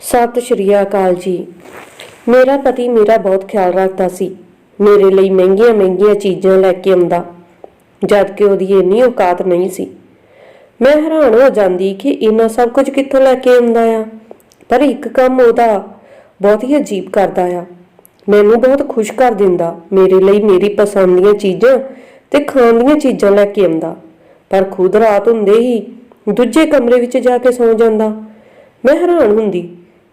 ਸਤਿ ਸ਼੍ਰੀ ਅਕਾਲ ਜੀ। ਮੇਰਾ ਪਤੀ ਮੇਰਾ ਬਹੁਤ ਖਿਆਲ ਰੱਖਦਾ ਸੀ, ਮੇਰੇ ਲਈ ਮਹਿੰਗੀਆਂ ਮਹਿੰਗੀਆਂ ਚੀਜ਼ਾਂ ਲੈ ਕੇ ਆਉਂਦਾ, ਜਦ ਕਿ ਉਹਦੀ ਇੰਨੀ ਔਕਾਤ ਨਹੀਂ ਸੀ। ਮੈਂ ਹੈਰਾਨ ਹੋ ਜਾਂਦੀ ਕਿ ਇੰਨਾ ਸਭ ਕੁਝ ਕਿੱਥੋਂ ਲੈ ਕੇ ਆਉਂਦਾ ਆ। ਪਰ ਇੱਕ ਕੰਮ ਉਹਦਾ ਬਹੁਤ ਹੀ ਅਜੀਬ ਕਰਦਾ ਆ। ਮੈਨੂੰ ਬਹੁਤ ਖੁਸ਼ ਕਰ ਦਿੰਦਾ, ਮੇਰੇ ਲਈ ਮੇਰੀ ਪਸੰਦ ਦੀਆਂ ਚੀਜ਼ਾਂ ਤੇ ਖਾਣ ਦੀਆਂ ਚੀਜ਼ਾਂ ਲੈ ਕੇ ਆਉਂਦਾ। ਪਰ ਖੁਦ ਰਾਤ ਹੁੰਦੇ ਹੀ ਦੂਜੇ ਕਮਰੇ ਵਿੱਚ ਜਾ ਕੇ ਸੌਂ ਜਾਂਦਾ। ਮੈਂ ਹੈਰਾਨ ਹੁੰਦੀ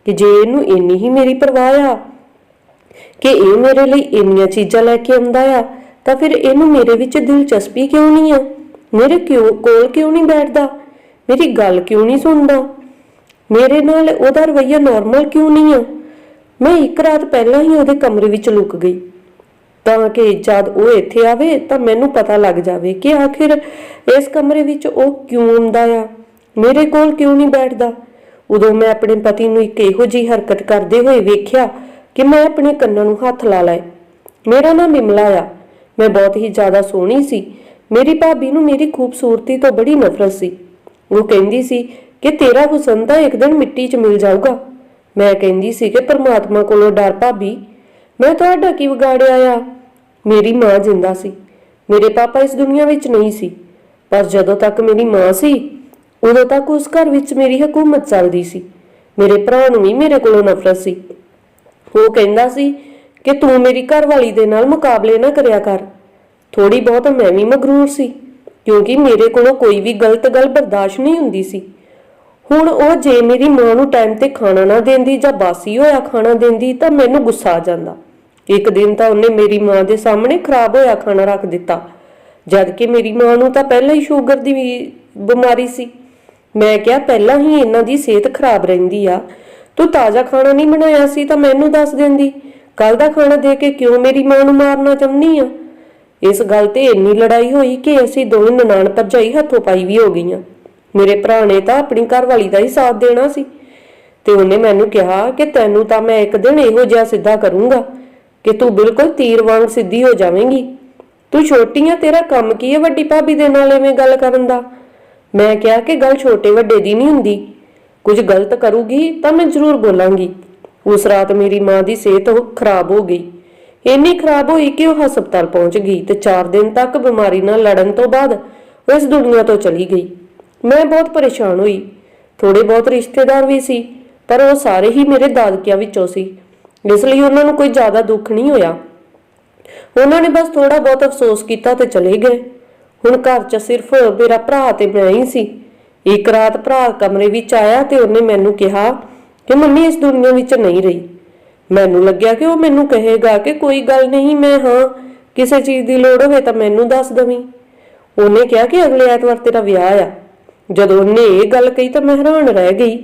ਕਿ ਜੇ ਇਹਨੂੰ ਇੰਨੀ ਹੀ ਮੇਰੀ ਪਰਵਾਹ ਆ, ਕਿ ਇਹ ਮੇਰੇ ਲਈ ਇੰਨੀਆਂ ਚੀਜ਼ਾਂ ਲੈ ਕੇ ਆਉਂਦਾ ਆ, ਤਾਂ ਫਿਰ ਇਹਨੂੰ ਮੇਰੇ ਵਿੱਚ ਦਿਲਚਸਪੀ ਕਿਉਂ ਨਹੀਂ ਆ? ਮੇਰੇ ਕਿਉਂ, ਕੋਲ ਕਿਉਂ ਨਹੀਂ ਬੈਠਦਾ? ਮੇਰੀ ਗੱਲ ਕਿਉਂ ਨਹੀਂ ਸੁਣਦਾ? ਮੇਰੇ ਨਾਲ ਉਹਦਾ ਰਵਈਆ ਨਾਰਮਲ ਕਿਉਂ ਨਹੀਂ ਆ? ਮੈਂ ਇੱਕ ਰਾਤ ਪਹਿਲਾਂ ਹੀ ਉਹਦੇ ਕਮਰੇ ਵਿੱਚ ਲੁਕ ਗਈ। ਤਾਂ ਕਿ ਜਦ ਉਹ ਇੱਥੇ ਆਵੇ, ਤਾਂ ਮੈਨੂੰ ਪਤਾ ਲੱਗ ਜਾਵੇ ਕਿ ਆਖਿਰ ਇਸ ਕਮਰੇ ਵਿੱਚ ਉਹ ਕਿਉਂ ਆਉਂਦਾ ਆ? ਮੇਰੇ ਕੋਲ ਕਿਉਂ ਨਹੀਂ ਬੈਠਦਾ? ਉਦੋਂ ਮੈਂ ਆਪਣੇ ਪਤੀ ਨੂੰ ਇੱਕ ਇਹੋ ਜਿਹੀ ਹਰਕਤ ਕਰਦੇ ਹੋਏ ਵੇਖਿਆ ਕਿ ਮੈਂ ਆਪਣੇ ਕੰਨਾਂ ਨੂੰ ਹੱਥ ਲਾ ਲਏ। ਮੇਰਾ ਨਾਮ ਬਿਮਲਾ ਆ। ਮੈਂ ਬਹੁਤ ਹੀ ਜ਼ਿਆਦਾ ਸੋਹਣੀ ਸੀ। ਮੇਰੀ ਭਾਬੀ ਨੂੰ ਮੇਰੀ ਖੂਬਸੂਰਤੀ ਤੋਂ ਬੜੀ ਨਫ਼ਰਤ ਸੀ। ਉਹ ਕਹਿੰਦੀ ਸੀ ਕਿ ਤੇਰਾ ਹੁਸਨ ਤਾਂ ਇੱਕ ਦਿਨ ਮਿੱਟੀ 'ਚ ਮਿਲ ਜਾਊਗਾ। ਮੈਂ ਕਹਿੰਦੀ ਸੀ ਕਿ ਪਰਮਾਤਮਾ ਕੋਲੋਂ ਡਰ ਭਾਬੀ। ਮੈਂ ਤੁਹਾਡਾ ਕੀ ਵਿਗਾੜਿਆ ਆ? ਮੇਰੀ ਮਾਂ ਜਿੰਦਾ ਸੀ। ਮੇਰੇ ਪਾਪਾ ਇਸ ਦੁਨੀਆ ਵਿੱਚ ਨਹੀਂ ਸੀ। ਪਰ ਜਦੋਂ ਤੱਕ ਮੇਰੀ ਮਾਂ ਸੀ ਉਦੋਂ ਤੱਕ ਉਸ ਘਰ ਵਿੱਚ ਮੇਰੀ ਹਕੂਮਤ ਚੱਲਦੀ ਸੀ। ਮੇਰੇ ਭਰਾ ਨੂੰ ਵੀ ਮੇਰੇ ਕੋਲੋਂ ਨਫ਼ਰਤ ਸੀ। ਉਹ ਕਹਿੰਦਾ ਸੀ ਕਿ ਤੂੰ ਮੇਰੀ ਘਰਵਾਲੀ ਦੇ ਨਾਲ ਮੁਕਾਬਲੇ ਨਾ ਕਰਿਆ ਕਰ। ਥੋੜੀ ਬਹੁਤ ਮੈਂ ਵੀ ਮਗਰੂਰ ਸੀ, ਕਿਉਂਕਿ ਮੇਰੇ ਕੋਲੋਂ ਕੋਈ ਵੀ ਗਲਤ ਗੱਲ ਬਰਦਾਸ਼ਤ ਨਹੀਂ ਹੁੰਦੀ ਸੀ। ਹੁਣ ਉਹ ਜੇ ਮੇਰੀ ਮਾਂ ਨੂੰ ਟਾਈਮ ਤੇ ਖਾਣਾ ਨਾ ਦਿੰਦੀ ਜਾਂ ਬਾਸੀ ਹੋਇਆ ਖਾਣਾ ਦਿੰਦੀ ਤਾਂ ਮੈਨੂੰ ਗੁੱਸਾ ਆ ਜਾਂਦਾ। ਇੱਕ ਦਿਨ ਤਾਂ ਉਹਨੇ ਮੇਰੀ ਮਾਂ ਦੇ ਸਾਹਮਣੇ ਖਰਾਬ ਹੋਇਆ ਖਾਣਾ ਰੱਖ ਦਿੱਤਾ। ਜਦ ਕਿ ਮੇਰੀ ਮਾਂ ਨੂੰ ਤਾਂ ਪਹਿਲਾਂ ਹੀ ਸ਼ੂਗਰ ਦੀ ਵੀ ਬਿਮਾਰੀ ਸੀ। ਮੈਂ ਕਿਹਾ, ਪਹਿਲਾਂ ਹੀ ਇਹਨਾਂ ਦੀ ਸਿਹਤ ਖਰਾਬ ਰਹਿੰਦੀ ਆ। ਤੂੰ ਤਾਜ਼ਾ ਖਾਣਾ ਨਹੀਂ ਬਣਾਇਆ ਸੀ ਤਾਂ ਮੈਨੂੰ ਦੱਸ ਦਿੰਦੀ। ਕੱਲ ਦਾ ਖਾਣਾ ਦੇ ਕੇ ਕਿਉਂ ਮੇਰੀ ਮਾਂ ਨੂੰ ਮਾਰਨਾ ਚਾਹੁੰਦੀ ਆ? ਇਸ ਗੱਲ ਤੇ ਇੰਨੀ ਲੜਾਈ ਹੋਈ ਕਿ ਅਸੀਂ ਦੋਵੇਂ ਨਨਾਣ ਭਰਜਾਈ ਹੱਥੋਂ ਪਾਈ ਵੀ ਹੋ ਗਈਆਂ। ਮੇਰੇ ਭਰਾ ਨੇ ਤਾਂ ਆਪਣੀ ਘਰਵਾਲੀ ਦਾ ਹੀ ਸਾਥ ਦੇਣਾ ਸੀ। ਤੇ ਉਹਨੇ ਮੈਨੂੰ ਕਿਹਾ ਕਿ ਤੈਨੂੰ ਤਾਂ ਮੈਂ ਇੱਕ ਦਿਨ ਇਹੋ ਜਿਹਾ ਸਿੱਧਾ ਕਰੂੰਗਾ ਕਿ ਤੂੰ ਬਿਲਕੁਲ ਤੀਰ ਵਾਂਗ ਸਿੱਧੀ ਹੋ ਜਾਵੇਂਗੀ। ਤੂੰ ਛੋਟੀ ਆ, ਤੇਰਾ ਕੰਮ ਕੀ ਹੈ ਵੱਡੀ ਭਾਬੀ ਦੇ ਨਾਲ ਐਵੇਂ ਗੱਲ ਕਰਨ ਦਾ? ਮੈਂ ਕਿਹਾ ਕਿ ਗੱਲ ਛੋਟੇ ਵੱਡੇ ਦੀ ਨਹੀਂ ਹੁੰਦੀ। ਕੁਝ ਗਲਤ ਕਰੂਗੀ ਤਾਂ ਮੈਂ ਜ਼ਰੂਰ ਬੋਲਾਂਗੀ। ਉਸ ਰਾਤ ਮੇਰੀ ਮਾਂ ਦੀ ਸਿਹਤ ਖਰਾਬ ਹੋ ਗਈ। ਇੰਨੀ ਖਰਾਬ ਹੋਈ ਕਿ ਉਹ ਹਸਪਤਾਲ ਪਹੁੰਚ ਗਈ ਤੇ 4 ਦਿਨ ਤੱਕ ਬਿਮਾਰੀ ਨਾਲ ਲੜਨ ਤੋਂ ਬਾਅਦ ਉਹ ਇਸ ਦੁਨੀਆ ਤੋਂ ਚਲੀ ਗਈ। ਮੈਂ ਬਹੁਤ ਪਰੇਸ਼ਾਨ ਹੋਈ। ਥੋੜੇ ਬਹੁਤ ਰਿਸ਼ਤੇਦਾਰ ਵੀ ਸੀ, ਪਰ ਉਹ ਸਾਰੇ ਹੀ ਮੇਰੇ ਦਾਦਕਿਆਂ ਵਿੱਚੋਂ ਸੀ। ਇਸ ਲਈ ਉਹਨਾਂ ਨੂੰ ਕੋਈ ਜ਼ਿਆਦਾ ਦੁੱਖ ਨਹੀਂ ਹੋਇਆ। ਉਹਨਾਂ ਨੇ ਬਸ ਥੋੜਾ ਬਹੁਤ ਅਫਸੋਸ ਕੀਤਾ ਤੇ ਚਲੇ ਗਏ। ਹੁਣ ਘਰ 'ਚ ਸਿਰਫ ਮੇਰਾ ਭਰਾ ਤੇ ਮੈਂ ਹੀ ਸੀ। ਇੱਕ ਰਾਤ ਭਰਾ ਕਮਰੇ ਵਿੱਚ ਆਇਆ ਤੇ ਉਹਨੇ ਮੈਨੂੰ ਕਿਹਾ ਕਿ ਮੰਮੀ, ਇਸ ਦੁਨੀਆ ਵਿੱਚ ਨਹੀਂ ਰਹੀ। ਮੈਨੂੰ ਲੱਗਿਆ ਕਿ ਉਹ ਮੈਨੂੰ ਕਹੇਗਾ ਕਿ ਕੋਈ ਗੱਲ ਨਹੀਂ, ਮੈਂ ਹਾਂ, ਕਿਸੇ ਚੀਜ਼ ਦੀ ਲੋੜ ਹੋਵੇ ਤਾਂ ਮੈਨੂੰ ਦੱਸ ਦਵੀਂ। ਉਹਨੇ ਕਿਹਾ ਕਿ ਅਗਲੇ ਐਤਵਾਰ ਤੇਰਾ ਵਿਆਹ ਆ। ਜਦੋਂ ਉਹਨੇ ਇਹ ਗੱਲ ਕਹੀ ਤਾਂ ਮੈਂ ਹੈਰਾਨ ਰਹਿ ਗਈ।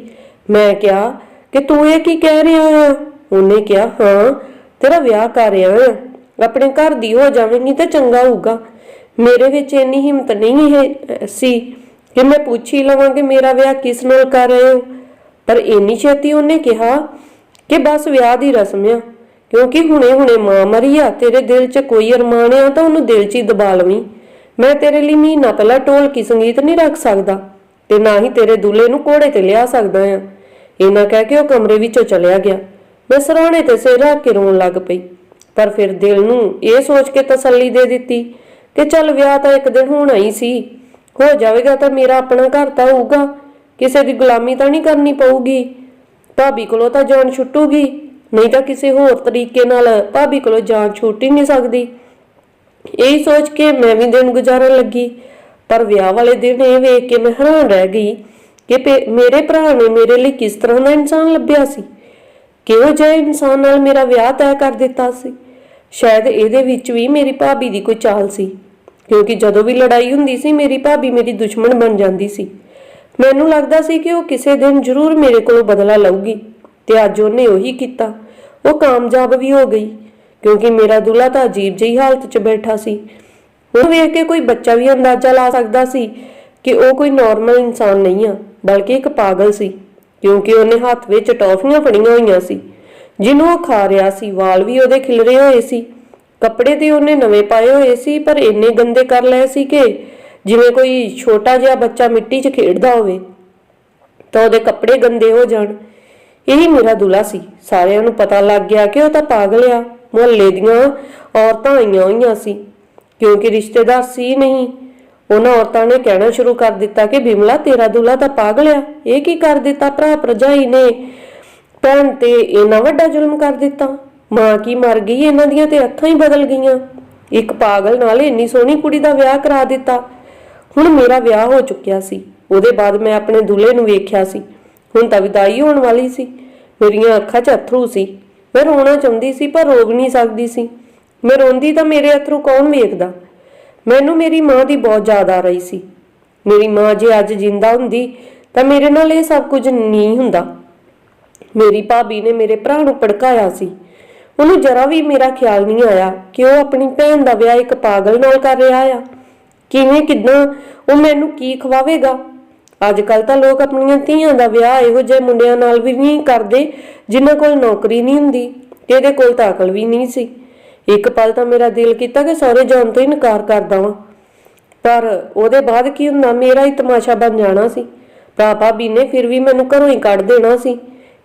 ਮੈਂ ਕਿਹਾ ਕਿ ਤੂੰ ਇਹ ਕੀ ਕਹਿ ਰਿਹਾ ਆ? ਉਹਨੇ ਕਿਹਾ, ਹਾਂ, ਤੇਰਾ ਵਿਆਹ ਕਰ ਰਿਹਾ ਆ ਆਪਣੇ ਘਰ ਦੀ ਹੋ ਜਾਵੇਂਗੀ ਤਾਂ ਚੰਗਾ ਹੋਊਗਾ। ਮੇਰੇ ਵਿੱਚ ਇੰਨੀ ਹਿੰਮਤ ਨਹੀਂ ਹੈ ਸੀ ਕਿ ਮੈਂ ਪੁੱਛ ਹੀ ਲਵਾਂ ਕਿ ਮੇਰਾ ਵਿਆਹ ਕਿਸ ਨਾਲ ਕਰ ਰਹੇ ਹੋ। ਪਰ ਇੰਨੀ ਛੇਤੀ ਉਹਨੇ ਕਿਹਾ ਕਿ ਬਸ ਵਿਆਹ ਦੀ ਰਸਮ ਆ, ਕਿਉਂਕਿ ਹੁਣੇ ਹੁਣੇ ਮਾਂ ਮਰੀ ਆ, ਤੇਰੇ ਦਿਲ 'ਚ ਕੋਈ ਅਰਮਾਨ ਆ ਤਾਂ ਉਹਨੂੰ ਦਿਲ 'ਚ ਹੀ ਦਬਾ ਲਵੀਂ। ਮੈਂ ਤੇਰੇ ਲਈ ਮਹੀਨਾ ਪਹਿਲਾਂ ਢੋਲਕੀ ਸੰਗੀਤ ਨਹੀਂ ਰੱਖ ਸਕਦਾ ਤੇ ਨਾ ਹੀ ਤੇਰੇ ਦੁੱਲੇ ਨੂੰ ਘੋੜੇ ਤੇ ਲਿਆ ਸਕਦਾ ਆ। ਇਹਨਾਂ ਕਹਿ ਕੇ ਉਹ ਕਮਰੇ ਵਿੱਚੋਂ ਚਲਿਆ ਗਿਆ। ਮੈਂ ਸਰਾਣੇ ਤੇ ਸਿਰ ਰੱਖ ਕੇ ਰੋਣ ਲੱਗ ਪਈ, ਪਰ ਫਿਰ ਦਿਲ ਨੂੰ ਇਹ ਸੋਚ ਕੇ ਤਸੱਲੀ ਦੇ ਦਿੱਤੀ ਕਿ ਚੱਲ ਵਿਆਹ ਤਾਂ ਇੱਕ ਦਿਨ ਹੋਣਾ ਹੀ ਸੀ। ਹੋ ਜਾਵੇਗਾ ਤਾਂ ਮੇਰਾ ਆਪਣਾ ਘਰ ਤਾਂ ਹੋਊਗਾ। ਕਿਸੇ ਦੀ ਗੁਲਾਮੀ ਤਾਂ ਨਹੀਂ ਕਰਨੀ ਪਊਗੀ। ਭਾਬੀ ਕੋਲੋਂ ਤਾਂ ਜਾਨ ਛੁੱਟੂਗੀ। ਨਹੀਂ ਤਾਂ ਕਿਸੇ ਹੋਰ ਤਰੀਕੇ ਨਾਲ ਭਾਬੀ ਕੋਲੋਂ ਜਾਨ ਛੁੱਟ ਹੀ ਨਹੀਂ ਸਕਦੀ। ਇਹ ਸੋਚ ਕੇ ਮੈਂ ਵੀ ਦਿਨ ਗੁਜ਼ਾਰਨ ਲੱਗੀ। ਪਰ ਵਿਆਹ ਵਾਲੇ ਦਿਨ ਇਹ ਵੇਖ ਕੇ ਮੈਂ ਹੈਰਾਨ ਰਹਿ ਗਈ ਕਿ ਮੇਰੇ ਭਰਾ ਨੇ ਮੇਰੇ ਲਈ ਕਿਸ ਤਰ੍ਹਾਂ ਦਾ ਇਨਸਾਨ ਲੱਭਿਆ ਸੀ। ਕਿਹੋ ਜਿਹੇ ਇਨਸਾਨ ਨਾਲ ਮੇਰਾ ਵਿਆਹ ਤੈਅ ਕਰ ਦਿੱਤਾ ਸੀ। ਸ਼ਾਇਦ ਇਹਦੇ ਵਿੱਚ ਵੀ ਮੇਰੀ ਭਾਬੀ ਦੀ ਕੋਈ ਚਾਲ ਸੀ, ਕਿਉਂਕਿ ਜਦੋਂ ਵੀ ਲੜਾਈ ਹੁੰਦੀ ਸੀ, ਮੇਰੀ ਭਾਬੀ ਮੇਰੀ ਦੁਸ਼ਮਣ ਬਣ ਜਾਂਦੀ ਸੀ। ਮੈਨੂੰ ਲੱਗਦਾ ਸੀ ਕਿ ਉਹ ਕਿਸੇ ਦਿਨ ਜ਼ਰੂਰ ਮੇਰੇ ਕੋਲੋਂ ਬਦਲਾ ਲਊਗੀ, ਤੇ ਅੱਜ ਉਹਨੇ ਉਹੀ ਕੀਤਾ। ਉਹ ਕਾਮਯਾਬ ਵੀ ਹੋ ਗਈ, ਕਿਉਂਕਿ ਮੇਰਾ ਦੁੱਲਾ ਤਾਂ ਅਜੀਬ ਜਿਹੀ ਹਾਲਤ 'ਚ ਬੈਠਾ ਸੀ। ਉਹ ਵੇਖ ਕੇ ਕੋਈ ਬੱਚਾ ਵੀ ਅੰਦਾਜ਼ਾ ਲਾ ਸਕਦਾ ਸੀ ਕਿ ਉਹ ਕੋਈ ਨਾਰਮਲ ਇਨਸਾਨ ਨਹੀਂ ਆ, ਬਲਕਿ ਇੱਕ ਪਾਗਲ ਸੀ, ਕਿਉਂਕਿ ਉਹਨੇ ਹੱਥ ਵਿੱਚ ਟੌਫੀਆਂ ਫੜੀਆਂ ਹੋਈਆਂ ਸੀ। ਜਿਹਨੂੰ ਉਹ ਖਾ ਰਿਹਾ ਸੀ, ਵਾਲ ਵੀ ਉਹਦੇ ਖਿਲਰੇ ਹੋਏ ਸੀ। ਕੱਪੜੇ ਤੇ ਉਹਨੇ ਨਵੇਂ ਪਾਏ ਹੋਏ ਸੀ, ਪਰ ਇੰਨੇ ਗੰਦੇ ਕਰ ਲਏ ਸੀ ਕਿ ਜਿਵੇਂ ਕੋਈ ਛੋਟਾ ਜਿਹਾ ਬੱਚਾ ਮਿੱਟੀ 'ਚ ਖੇਡਦਾ ਹੋਵੇ, ਤਾਂ ਉਹਦੇ ਕੱਪੜੇ ਗੰਦੇ ਹੋ ਜਾਣ। ਇਹੀ ਮੇਰਾ ਦੁਲਾ ਸੀ। ਸਾਰਿਆਂ ਨੂੰ ਪਤਾ ਲੱਗ ਗਿਆ ਕਿ ਉਹ ਤਾਂ ਪਾਗਲ ਆ। ਮੁਹੱਲੇ ਦੀਆਂ ਔਰਤਾਂ ਆਈਆਂ ਹੋਈਆਂ ਸੀ। ਕਿਉਂਕਿ ਰਿਸ਼ਤੇਦਾਰ ਸੀ ਨਹੀਂ। ਉਹਨਾਂ ਔਰਤਾਂ ਨੇ ਕਹਿਣਾ ਸ਼ੁਰੂ ਕਰ ਦਿੱਤਾ ਕਿ, ਬਿਮਲਾ, ਤੇਰਾ ਦੁਲਾ ਤਾਂ ਪਾਗਲ ਆ। ਇਹ ਕੀ ਕਰ ਦਿੱਤਾ? ਭਰਾ ਭਰਜਾਈ ਨੇ ਭੈਣ ਤੇ ਇੰਨਾ ਵੱਡਾ ਜ਼ੁਲਮ ਕਰ ਦਿੱਤਾ। ਮਾਂ ਕੀ ਮਰ ਗਈ, ਇਹਨਾਂ ਦੀਆਂ ਤੇ ਅੱਖਾਂ ਹੀ ਬਦਲ ਗਈਆਂ। ਇੱਕ ਪਾਗਲ ਨਾਲ ਇੰਨੀ ਸੋਹਣੀ ਕੁੜੀ ਦਾ ਵਿਆਹ ਕਰਾ ਦਿੱਤਾ। ਹੁਣ ਮੇਰਾ ਵਿਆਹ ਹੋ ਚੁੱਕਿਆ ਸੀ। ਉਹਦੇ ਬਾਅਦ ਮੈਂ ਆਪਣੇ ਦੁੱਲੇ ਨੂੰ ਵੇਖਿਆ ਸੀ। ਹੁਣ ਤਾਂ ਵਿਦਾਈ ਹੋਣ ਵਾਲੀ ਸੀ। ਮੇਰੀਆਂ ਅੱਖਾਂ 'ਚ ਅਥਰੂ ਸੀ। ਮੈਂ ਰੋਣਾ ਚਾਹੁੰਦੀ ਸੀ, ਪਰ ਰੋ ਨਹੀਂ ਸਕਦੀ ਸੀ। ਮੈਂ ਰੋਂਦੀ ਤਾਂ ਮੇਰੇ ਅਥਰੂ ਕੌਣ ਵੇਖਦਾ? ਮੈਨੂੰ ਮੇਰੀ ਮਾਂ ਦੀ ਬਹੁਤ ਯਾਦ ਆ ਰਹੀ ਸੀ। ਮੇਰੀ ਮਾਂ ਜੇ ਅੱਜ ਜਿੰਦਾ ਹੁੰਦੀ, ਤਾਂ ਮੇਰੇ ਨਾਲ ਇਹ ਸਭ ਕੁਝ ਨਹੀਂ ਹੁੰਦਾ। ਮੇਰੀ ਭਾਬੀ ਨੇ ਮੇਰੇ ਭਰਾ ਨੂੰ ਭੜਕਾਇਆ ਸੀ। ਉਹਨੂੰ ਜਰਾ ਵੀ ਮੇਰਾ ਖਿਆਲ ਨਹੀਂ ਆਇਆ ਕਿ ਉਹ ਆਪਣੀ ਭੈਣ ਦਾ ਵਿਆਹ ਇੱਕ ਪਾਗਲ ਨਾਲ ਕਰ ਰਿਹਾ ਆ। ਕਿਵੇਂ, ਕਿਦਾਂ, ਉਹ ਮੈਨੂੰ ਕੀ ਖਵਾਵੇਗਾ? ਅੱਜ ਕੱਲ ਤਾਂ ਲੋਕ ਆਪਣੀਆਂ ਧੀਆਂ ਦਾ ਵਿਆਹ ਇਹੋ ਜਿਹੇ ਮੁੰਡਿਆਂ ਨਾਲ ਵੀ ਨਹੀਂ ਕਰਦੇ, ਜਿਨ੍ਹਾਂ ਕੋਲ ਨੌਕਰੀ ਨਹੀਂ ਹੁੰਦੀ ਤੇ ਇਹਦੇ ਕੋਲ ਤਾਂ ਅਕਲ ਵੀ ਨਹੀਂ ਸੀ। ਇੱਕ ਪਲ ਤਾਂ ਮੇਰਾ ਦਿਲ ਕੀਤਾ ਕਿ ਸਹੁਰੇ ਜਾਣ ਤੋਂ ਹੀ ਇਨਕਾਰ ਕਰ ਦਵਾਂ। ਪਰ ਉਹਦੇ ਬਾਅਦ ਕੀ ਹੁੰਦਾ, ਮੇਰਾ ਹੀ ਤਮਾਸ਼ਾ ਬਣ ਜਾਣਾ ਸੀ। ਭਰਾ ਭਾਬੀ ਨੇ ਫਿਰ ਵੀ ਮੈਨੂੰ ਘਰੋਂ ਹੀ ਕੱਢ ਦੇਣਾ ਸੀ।